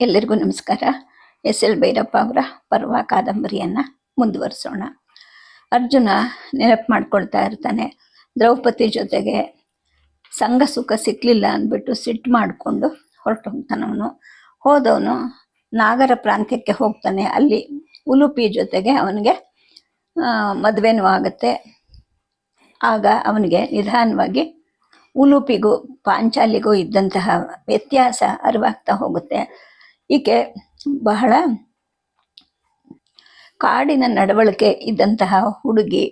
ಎಲ್ಲರಿಗೂ ನಮಸ್ಕಾರ. S L Bhyrappa ಅವರ ಪರ್ವ ಕಾದಂಬರಿಯನ್ನು ಮುಂದುವರಿಸೋಣ. ಅರ್ಜುನ ನೆನಪು ಮಾಡ್ಕೊಳ್ತಾ ಇರ್ತಾನೆ. ದ್ರೌಪದಿ ಜೊತೆಗೆ ಸಂಘ ಸುಖ ಸಿಕ್ಕಲಿಲ್ಲ ಅಂದ್ಬಿಟ್ಟು ಸಿಟ್ಟು ಮಾಡಿಕೊಂಡು ಹೊರಟು ಹೋಗ್ತಾನವನು ಹೋದವನು ನಾಗರ ಪ್ರಾಂತ್ಯಕ್ಕೆ ಹೋಗ್ತಾನೆ. ಅಲ್ಲಿ ಉಲುಪಿ ಜೊತೆಗೆ ಅವನಿಗೆ ಮದುವೆನೂ ಆಗುತ್ತೆ. ಆಗ ಅವನಿಗೆ ನಿಧಾನವಾಗಿ ಉಲುಪಿಗೂ ಪಾಂಚಾಲಿಗೂ ಇದ್ದಂತಹ ವ್ಯತ್ಯಾಸ ಅರಿವಾಗ್ತಾ ಹೋಗುತ್ತೆ. ಈಕೆ ಬಹಳ ಕಾಡಿನ ನಡವಳಿಕೆ ಇದ್ದಂತಹ ಹುಡುಗಿ.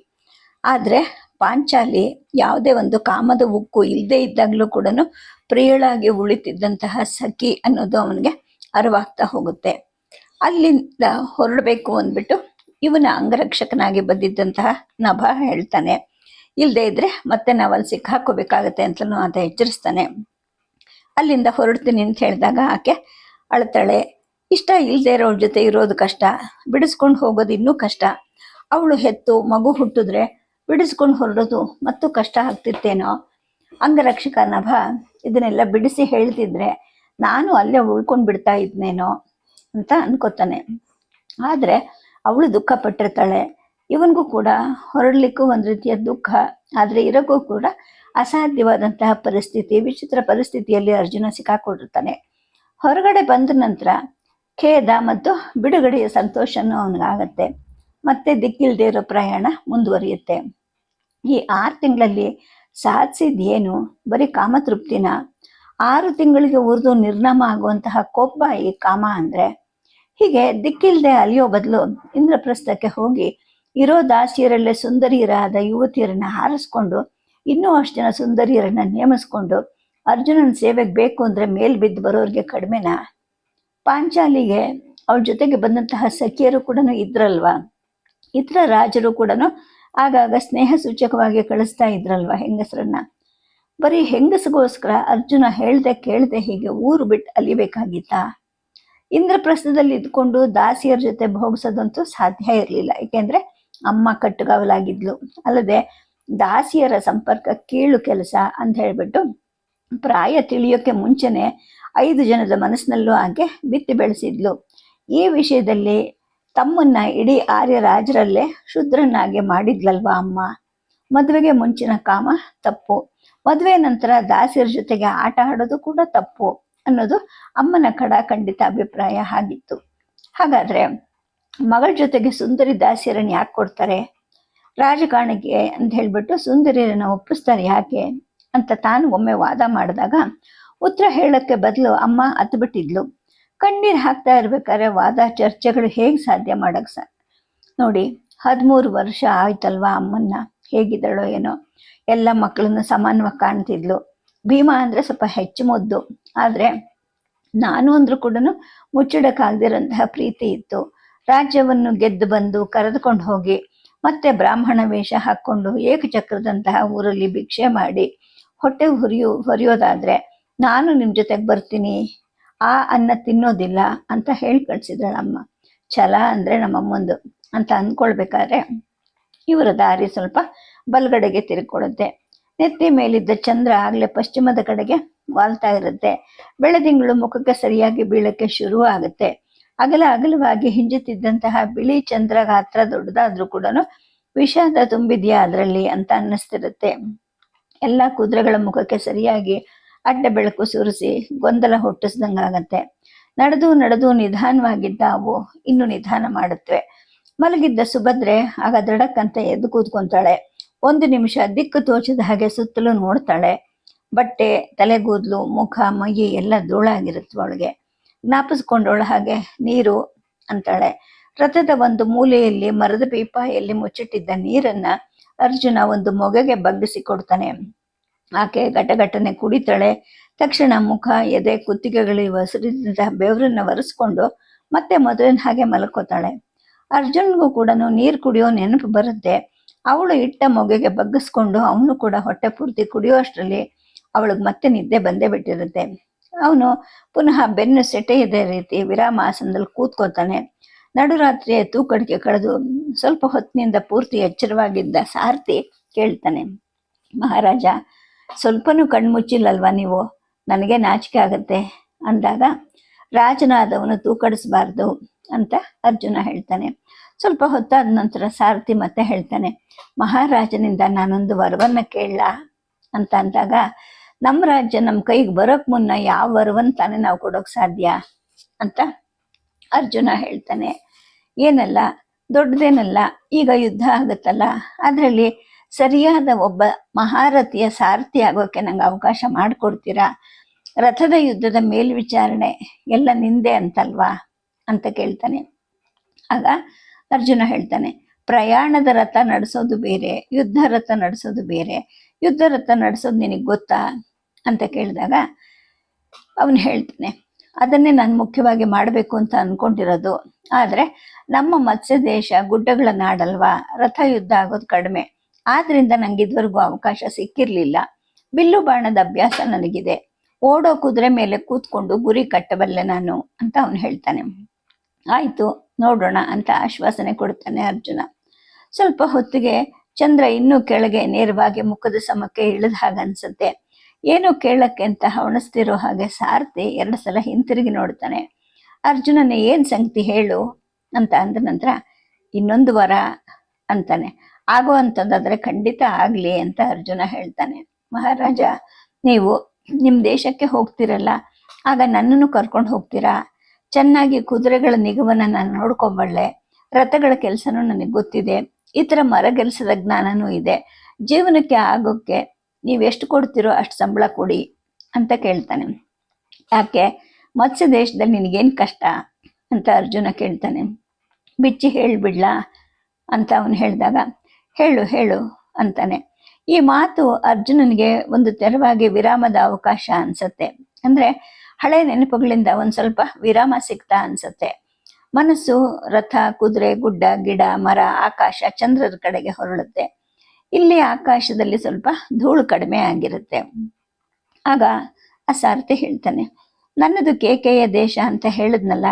ಆದರೆ ಪಾಂಚಾಲಿ ಯಾವುದೇ ಒಂದು ಕಾಮದ ಉಕ್ಕು ಇಲ್ಲದೆ ಇದ್ದಾಗಲೂ ಕೂಡ ಪ್ರಿಯಳಾಗಿ ಉಳಿತಿದ್ದಂತಹ ಸಖಿ ಅನ್ನೋದು ಅವನಿಗೆ ಅರಿವಾಗ್ತಾ ಹೋಗುತ್ತೆ. ಅಲ್ಲಿಂದ ಹೊರಡಬೇಕು ಅಂದ್ಬಿಟ್ಟು ಇವನ ಅಂಗರಕ್ಷಕನಾಗಿ ಬಂದಿದ್ದಂತಹ ನಭ ಹೇಳ್ತಾನೆ ಇಲ್ಲದೆ ಇದ್ರೆ ಮತ್ತೆ ನಾವಲ್ಲಿ ಅಲ್ಲಿ ಸಿಕ್ಕಾಕೋಬೇಕಾಗತ್ತೆ ಅಂತಲೂ ಆತ ಎಚ್ಚರಿಸ್ತಾನೆ. ಅಲ್ಲಿಂದ ಹೊರಡ್ತೀನಿ ಅಂತ ಹೇಳಿದಾಗ ಆಕೆ ಅಳ್ತಾಳೆ. ಇಷ್ಟ ಇಲ್ಲದೆ ಇರೋಳ ಜೊತೆ ಇರೋದು ಕಷ್ಟ. ಬಿಡಿಸ್ಕೊಂಡು ಹೋಗೋದು ಇನ್ನೂ ಕಷ್ಟ. ಅವಳು ಹೆತ್ತು, ಮಗು ಹುಟ್ಟಿದ್ರೆ ಬಿಡಿಸ್ಕೊಂಡು ಹೊರಡೋದು ಮತ್ತು ಕಷ್ಟ ಆಗ್ತಿತ್ತೇನೋ? ಅಂಗರಕ್ಷಕ ನಭ, ಇದನ್ನೆಲ್ಲ ಬಿಡಿಸಿ ಹೇಳ್ತಿದ್ರೆ ನಾನು ಅಲ್ಲೇ ಉಳ್ಕೊಂಡು ಬಿಡ್ತಾ ಇದ್ನೇನೋ ಅಂತ ಅನ್ಕೋತಾನೆ. ಆದರೆ ಅವಳು ದುಃಖ ಪಟ್ಟಿರ್ತಾಳೆ. ಇವನಿಗೂ ಕೂಡ ಹೊರಡ್ಲಿಕ್ಕೂ ಒಂದು ರೀತಿಯ ದುಃಖ. ಆದರೆ ಇರೋಕ್ಕೂ ಕೂಡ ಅಸಾಧ್ಯವಾದಂತಹ ಪರಿಸ್ಥಿತಿ, ವಿಚಿತ್ರ ಪರಿಸ್ಥಿತಿಯಲ್ಲಿ ಅರ್ಜುನ ಸಿಕ್ಕಾಕೊಂಡಿರ್ತಾನೆ ಹೊರಗಡೆ ಬಂದ ನಂತರ ಖೇದ ಮತ್ತು ಬಿಡುಗಡೆಯ ಸಂತೋಷನೂ ಅವನಿಗಾಗತ್ತೆ. ಮತ್ತೆ ದಿಕ್ಕಿಲ್ದೇ ಇರೋ ಪ್ರಯಾಣ ಮುಂದುವರಿಯುತ್ತೆ. ಈ ಆರು ತಿಂಗಳಲ್ಲಿ ಸಾಧಿಸಿದ್ದೇನು? ಬರೀ ಕಾಮತೃಪ್ತಿನ? ಆರು ತಿಂಗಳಿಗೆ ಉರಿದು ನಿರ್ನಾಮ ಆಗುವಂತಹ ಕೊಬ್ಬ ಈ ಕಾಮ ಅಂದರೆ? ಹೀಗೆ ದಿಕ್ಕಿಲ್ದೆ ಅಲಿಯೋ ಬದಲು ಇಂದ್ರಪ್ರಸ್ಥಕ್ಕೆ ಹೋಗಿ ಇರೋ ದಾಸಿಯರಲ್ಲೇ ಸುಂದರಿಯರಾದ ಯುವತಿಯರನ್ನ ಹಾರಿಸ್ಕೊಂಡು ಇನ್ನೂ ಅಷ್ಟು ಜನ ಸುಂದರಿಯರನ್ನ ನೇಮಿಸ್ಕೊಂಡು ಅರ್ಜುನನ ಸೇವೆಗೆ ಬೇಕು ಅಂದರೆ ಮೇಲ್ ಬಿದ್ದು ಬರೋರಿಗೆ ಕಡಿಮೆನಾ? ಪಾಂಚಾಲಿಗೆ ಅವ್ರ ಜೊತೆಗೆ ಬಂದಂತಹ ಸಖಿಯರು ಕೂಡ ಇದ್ರಲ್ವಾ? ಇತರ ರಾಜರು ಕೂಡ ಆಗಾಗ ಸ್ನೇಹ ಸೂಚಕವಾಗಿ ಕಳಿಸ್ತಾ ಇದ್ರಲ್ವಾ ಹೆಂಗಸರನ್ನ? ಬರೀ ಹೆಂಗಸಗೋಸ್ಕರ ಅರ್ಜುನ ಹೇಳ್ದೆ ಕೇಳ್ದೆ ಹೀಗೆ ಊರು ಬಿಟ್ಟು ಅಲಿಬೇಕಾಗಿತ್ತಾ? ಇಂದ್ರಪ್ರಸ್ಥದಲ್ಲಿ ಇದ್ಕೊಂಡು ದಾಸಿಯರ ಜೊತೆ ಭೋಗಿಸೋದಂತೂ ಸಾಧ್ಯ ಇರಲಿಲ್ಲ. ಏಕೆಂದ್ರೆ ಅಮ್ಮ ಕಟ್ಟುಗಾವಲಾಗಿದ್ಲು. ಅಲ್ಲದೆ ದಾಸಿಯರ ಸಂಪರ್ಕ ಕೀಳು ಕೆಲಸ ಅಂತ ಹೇಳ್ಬಿಟ್ಟು ಪ್ರಾಯ ತಿಳಿಯೋಕ್ಕೆ ಮುಂಚೆನೆ ಐದು ಜನದ ಮನಸ್ಸಿನಲ್ಲೂ ಆಕೆ ಬಿತ್ತಿ ಬೆಳೆಸಿದ್ಲು. ಈ ವಿಷಯದಲ್ಲಿ ತಮ್ಮನ್ನ ಇಡೀ ಆರ್ಯ ರಾಜರಲ್ಲೇ ಶುದ್ರನಾಗಿ ಮಾಡಿದ್ಲಲ್ವಾ ಅಮ್ಮ? ಮದುವೆಗೆ ಮುಂಚಿನ ಕಾಮ ತಪ್ಪು. ಮದುವೆ ನಂತರ ದಾಸಿಯರ ಜೊತೆಗೆ ಆಟ ಆಡೋದು ಕೂಡ ತಪ್ಪು ಅನ್ನೋದು ಅಮ್ಮನ ಖಡಾಖಂಡಿತ ಅಭಿಪ್ರಾಯ ಆಗಿತ್ತು. ಹಾಗಾದ್ರೆ ಮಗಳ ಜೊತೆಗೆ ಸುಂದರಿ ದಾಸಿಯರನ್ನು ಯಾಕೆ ಕೊಡ್ತಾರೆ? ರಾಜಕಾರಣಿಗೆ ಅಂತ ಹೇಳ್ಬಿಟ್ಟು ಸುಂದರಿಯರನ್ನ ಒಪ್ಪಿಸ್ತಾರೆ ಯಾಕೆ? ಅಂತ ತಾನು ಒಮ್ಮೆ ವಾದ ಮಾಡಿದಾಗ ಉತ್ತರ ಹೇಳಕ್ಕೆ ಬದಲು ಅಮ್ಮ ಹತ್ಬಿಟ್ಟಿದ್ಲು ಕಣ್ಣೀರು ಹಾಕ್ತಾ ಇರ್ಬೇಕಾದ್ರೆ ವಾದ ಚರ್ಚೆಗಳು ಹೇಗೆ ಸಾಧ್ಯ ಮಾಡಕ್ ಸಾ? ನೋಡಿ, ಹದಿಮೂರು ವರ್ಷ ಆಯ್ತಲ್ವಾ ಅಮ್ಮನ್ನ? ಹೇಗಿದ್ದಾಳೋ ಏನೋ? ಎಲ್ಲ ಮಕ್ಕಳನ್ನು ಸಮಾನವಾಗಿ ಕಾಣ್ತಿದ್ಲು. ಭೀಮಾ ಅಂದ್ರೆ ಸ್ವಲ್ಪ ಹೆಚ್ಚು ಮುದ್ದು. ಆದರೆ ನಾನು ಅಂದ್ರೂ ಕೂಡ ಮುಚ್ಚಿಡಕ್ಕಾಗದಿರೋಂತಹ ಪ್ರೀತಿ ಇತ್ತು. ರಾಜ್ಯವನ್ನು ಗೆದ್ದು ಬಂದು ಕರೆದುಕೊಂಡು ಹೋಗಿ ಮತ್ತೆ ಬ್ರಾಹ್ಮಣ ವೇಷ ಹಾಕ್ಕೊಂಡು ಏಕಚಕ್ರದಂತಹ ಊರಲ್ಲಿ ಭಿಕ್ಷೆ ಮಾಡಿ ಹೊಟ್ಟೆ ಹುರಿಯೋ, ಹೊರಿಯೋದಾದ್ರೆ ನಾನು ನಿಮ್ಮ ಜೊತೆಗೆ ಬರ್ತೀನಿ. ಆ ಅನ್ನ ತಿನ್ನೋದಿಲ್ಲ ಅಂತ ಹೇಳಿ ಕಳ್ಸಿದ್ರಳಮ್ಮ ಛಲ ಅಂದ್ರೆ ನಮ್ಮಮ್ಮಂದು ಅಂತ ಅಂದ್ಕೊಳ್ಬೇಕಾದ್ರೆ ಇವರ ದಾರಿ ಸ್ವಲ್ಪ ಬಲಗಡೆಗೆ ತಿರ್ಕೊಳುತ್ತೆ. ನೆತ್ತಿ ಮೇಲಿದ್ದ ಚಂದ್ರ ಆಗಲೇ ಪಶ್ಚಿಮದ ಕಡೆಗೆ ವಾಲ್ತಾ ಇರುತ್ತೆ. ಬೆಳದಿಂಗಳು ಮುಖಕ್ಕೆ ಸರಿಯಾಗಿ ಬೀಳಕ್ಕೆ ಶುರು ಆಗುತ್ತೆ. ಅಗಲ ಅಗಲವಾಗಿ ಹಿಂಜುತ್ತಿದ್ದಂತಹ ಬಿಳಿ ಚಂದ್ರ ಗಾತ್ರ ದೊಡ್ಡದಾದ್ರೂ ಕೂಡ ವಿಷಾದ ತುಂಬಿದೆಯಾ ಅದರಲ್ಲಿ ಅಂತ ಅನ್ನಿಸ್ತಿರುತ್ತೆ. ಎಲ್ಲ ಕುದುರೆಗಳ ಮುಖಕ್ಕೆ ಸರಿಯಾಗಿ ಅಡ್ಡ ಬೆಳಕು ಸುರಿಸಿ ಗೊಂದಲ ಹುಟ್ಟಿಸ್ದಂಗಾಗತ್ತೆ. ನಡೆದು ನಡೆದು ನಿಧಾನವಾಗಿದ್ದ ಅವು ಇನ್ನು ನಿಧಾನ ಮಾಡುತ್ತವೆ. ಮಲಗಿದ್ದ ಸುಭದ್ರೆ ಆಗ ದಡಕ್ಕಂತ ಎದ್ದು ಕೂತ್ಕೊಂತಾಳೆ. ಒಂದು ನಿಮಿಷ ದಿಕ್ಕು ತೋಚದ ಹಾಗೆ ಸುತ್ತಲೂ ನೋಡ್ತಾಳೆ. ಬಟ್ಟೆ, ತಲೆಗೂದ್ಲು, ಮುಖ ಮೈ ಎಲ್ಲ ಧೂಳಾಗಿರುತ್ತೆ ಅವಳಿಗೆ. ಜ್ಞಾಪಿಸ್ಕೊಂಡವಳ ಹಾಗೆ, ನೀರು, ಅಂತಾಳೆ. ರಥದ ಒಂದು ಮೂಲೆಯಲ್ಲಿ ಮರದ ಪೀಪಾಯಲ್ಲಿ ಮುಚ್ಚಿಟ್ಟಿದ್ದ ನೀರನ್ನ ಅರ್ಜುನ ಒಂದು ಮೊಗೆಗೆ ಬಗ್ಗಿಸಿ ಕೊಡ್ತಾನೆ. ಆಕೆ ಘಟಘಟನೆ ಕುಡಿತಾಳೆ. ತಕ್ಷಣ ಮುಖ, ಎದೆ ಕುತ್ತಿಗೆಗಳಿಗೆ ಹಸಿರಿದಂತಹ ಬೆವರನ್ನ ಒರೆಸ್ಕೊಂಡು ಮತ್ತೆ ಮೊದಲಿನ ಹಾಗೆ ಮಲ್ಕೋತಾಳೆ. ಅರ್ಜುನ್ಗೂ ಕೂಡ ನೀರು ಕುಡಿಯೋ ನೆನಪು ಬರುತ್ತೆ. ಅವಳು ಇಟ್ಟ ಮೊಗೆಗೆ ಬಗ್ಗಿಸ್ಕೊಂಡು ಅವನು ಕೂಡ ಹೊಟ್ಟೆ ಪೂರ್ತಿ ಕುಡಿಯೋ ಅಷ್ಟರಲ್ಲಿ ಅವಳಿಗೆ ಮತ್ತೆ ನಿದ್ದೆ ಬಂದೇ ಬಿಟ್ಟಿರುತ್ತೆ. ಅವನು ಪುನಃ ಬೆನ್ನು ಇದೆ ರೀತಿ ವಿರಾಮ ಆಸನದಲ್ಲಿ ಕೂತ್ಕೋತಾನೆ ನಡುರಾತ್ರಿಯ ತೂಕಡಿಕೆ ಕಳೆದು ಸ್ವಲ್ಪ ಹೊತ್ತಿನಿಂದ ಪೂರ್ತಿ ಎಚ್ಚರವಾಗಿದ್ದ ಸಾರಥಿ ಕೇಳ್ತಾನೆ, ಮಹಾರಾಜ, ಸ್ವಲ್ಪನೂ ಕಣ್ಮುಚ್ಚಿಲ್ಲಲ್ವಾ ನೀವು? ನನಗೆ ನಾಚಿಕೆ ಆಗತ್ತೆ. ಅಂದಾಗ, ರಾಜನಾದವನು ತೂಕಡಿಸಬಾರ್ದು ಅಂತ ಅರ್ಜುನ ಹೇಳ್ತಾನೆ. ಸ್ವಲ್ಪ ಹೊತ್ತಾದ ನಂತರ ಸಾರಥಿ ಮತ್ತೆ ಹೇಳ್ತಾನೆ, ಮಹಾರಾಜನಿಂದ ನಾನೊಂದು ವರವನ್ನು ಕೇಳಲ್ಲ ಅಂತ ಅಂದಾಗ, ನಮ್ಮ ರಾಜ್ಯ ನಮ್ಮ ಕೈಗೆ ಬರೋಕ್ ಮುನ್ನ ಯಾವ ವರವನ್ನು ತಾನೇ ನಾವು ಕೊಡೋಕೆ ಸಾಧ್ಯ? ಅಂತ ಅರ್ಜುನ ಹೇಳ್ತಾನೆ, ಏನಲ್ಲ ದೊಡ್ಡದೇನಲ್ಲ, ಈಗ ಯುದ್ಧ ಆಗುತ್ತಲ್ಲ, ಅದರಲ್ಲಿ ಸರಿಯಾದ ಒಬ್ಬ ಮಹಾರಥಿಯ ಸಾರಥಿ ಆಗೋಕೆ ನಂಗೆ ಅವಕಾಶ ಮಾಡಿಕೊಡ್ತೀರಾ? ರಥದ ಯುದ್ಧದ ಮೇಲ್ವಿಚಾರಣೆ ಎಲ್ಲ ನಿಂದೆ ಅಂತಲ್ವಾ? ಅಂತ ಕೇಳ್ತಾನೆ. ಆಗ ಅರ್ಜುನ ಹೇಳ್ತಾನೆ, ಪ್ರಯಾಣದ ರಥ ನಡೆಸೋದು ಬೇರೆ, ಯುದ್ಧ ರಥ ನಡೆಸೋದು ಬೇರೆ, ಯುದ್ಧ ರಥ ನಡೆಸೋದು ನಿನಗೆ ಗೊತ್ತಾ? ಅಂತ ಕೇಳಿದಾಗ ಅವನು ಹೇಳ್ತಾನೆ ಅದನ್ನೇ ನಾನು ಮುಖ್ಯವಾಗಿ ಮಾಡಬೇಕು ಅಂತ ಅನ್ಕೊಂಡಿರೋದು. ಆದರೆ ನಮ್ಮ ಮತ್ಸ್ಯ ದೇಶ ಗುಡ್ಡಗಳ ನಾಡಲ್ವಾ? ರಥ ಯುದ್ಧ ಆಗೋದು ಕಡಿಮೆ. ಆದ್ರಿಂದ ನಂಗೆ ಇದುವರೆಗೂ ಅವಕಾಶ ಸಿಕ್ಕಿರಲಿಲ್ಲ. ಬಿಲ್ಲು ಬಾಣದ ಅಭ್ಯಾಸ ನನಗಿದೆ. ಓಡೋ ಕುದುರೆ ಮೇಲೆ ಕೂತ್ಕೊಂಡು ಗುರಿ ಕಟ್ಟಬಲ್ಲೆ ನಾನು ಅಂತ ಅವನು ಹೇಳ್ತಾನೆ. ಆಯ್ತು, ನೋಡೋಣ ಅಂತ ಆಶ್ವಾಸನೆ ಕೊಡ್ತಾನೆ ಅರ್ಜುನ. ಸ್ವಲ್ಪ ಹೊತ್ತಿಗೆ ಚಂದ್ರ ಇನ್ನೂ ಕೆಳಗೆ ನೇರವಾಗಿ ಮುಖದ ಸಮಕ್ಕೆ ಇಳಿದ ಹಾಗೆ ಅನ್ಸುತ್ತೆ ಏನೋ ಕೇಳಕ್ಕೆ ಅಂತ ಹವಣಿಸ್ತಿರೋ ಹಾಗೆ ಸಾರಥಿ ಎರಡು ಸಲ ಹಿಂತಿರುಗಿ ನೋಡ್ತಾನೆ. ಅರ್ಜುನನ ಏನು ಸಂಗತಿ ಹೇಳು ಅಂತ ಅಂದ ನಂತರ, ಇನ್ನೊಂದು ವರ ಅಂತಾನೆ. ಆಗೋ ಅಂತಂದಾದ್ರೆ ಖಂಡಿತ ಆಗಲಿ ಅಂತ ಅರ್ಜುನ ಹೇಳ್ತಾನೆ. ಮಹಾರಾಜ, ನೀವು ನಿಮ್ಮ ದೇಶಕ್ಕೆ ಹೋಗ್ತಿರಲ್ಲ, ಆಗ ನನ್ನನ್ನು ಕರ್ಕೊಂಡು ಹೋಗ್ತೀರಾ? ಚೆನ್ನಾಗಿ ಕುದುರೆಗಳ ನಿಗಮನ ನಾನು ನೋಡ್ಕೊಂಬಳ್ಳೆ, ರಥಗಳ ಕೆಲಸನೂ ನನಗೆ ಗೊತ್ತಿದೆ, ಈ ಥರ ಮರಗೆಲಸದ ಜ್ಞಾನನೂ ಇದೆ, ಜೀವನಕ್ಕೆ ಆಗೋಕ್ಕೆ ನೀವು ಎಷ್ಟು ಕೊಡ್ತೀರೋ ಅಷ್ಟು ಸಂಬಳ ಕೊಡಿ ಅಂತ ಕೇಳ್ತಾನೆ. ಯಾಕೆ? ಮತ್ಸ್ಯ ದೇಶದಲ್ಲಿ ನಿನಗೇನು ಕಷ್ಟ ಅಂತ ಅರ್ಜುನ ಕೇಳ್ತಾನೆ. ಬಿಚ್ಚಿ ಹೇಳ್ಬಿಡ್ಲಾ ಅಂತ ಅವನು ಹೇಳಿದಾಗ, ಹೇಳು ಹೇಳು ಅಂತಾನೆ. ಈ ಮಾತು ಅರ್ಜುನನಿಗೆ ಒಂದು ತೆರವಾಗಿ ವಿರಾಮದ ಅವಕಾಶ ಅನ್ಸತ್ತೆ. ಅಂದ್ರೆ ಹಳೆ ನೆನಪುಗಳಿಂದ ಒಂದು ಸ್ವಲ್ಪ ವಿರಾಮ ಸಿಗ್ತಾ ಅನ್ಸತ್ತೆ. ಮನಸ್ಸು ರಥ, ಕುದುರೆ, ಗುಡ್ಡ, ಗಿಡ, ಮರ, ಆಕಾಶ ಚಂದ್ರದ ಕಡೆಗೆ ಹೊರಳುತ್ತೆ. ಇಲ್ಲಿ ಆಕಾಶದಲ್ಲಿ ಸ್ವಲ್ಪ ಧೂಳು ಕಡಿಮೆ ಆಗಿರುತ್ತೆ. ಆಗ ಆ ಸಾರಥಿ ಹೇಳ್ತಾನೆ, ನನ್ನದು ಕೇಕೆಯ ದೇಶ ಅಂತ ಹೇಳಿದ್ನಲ್ಲ,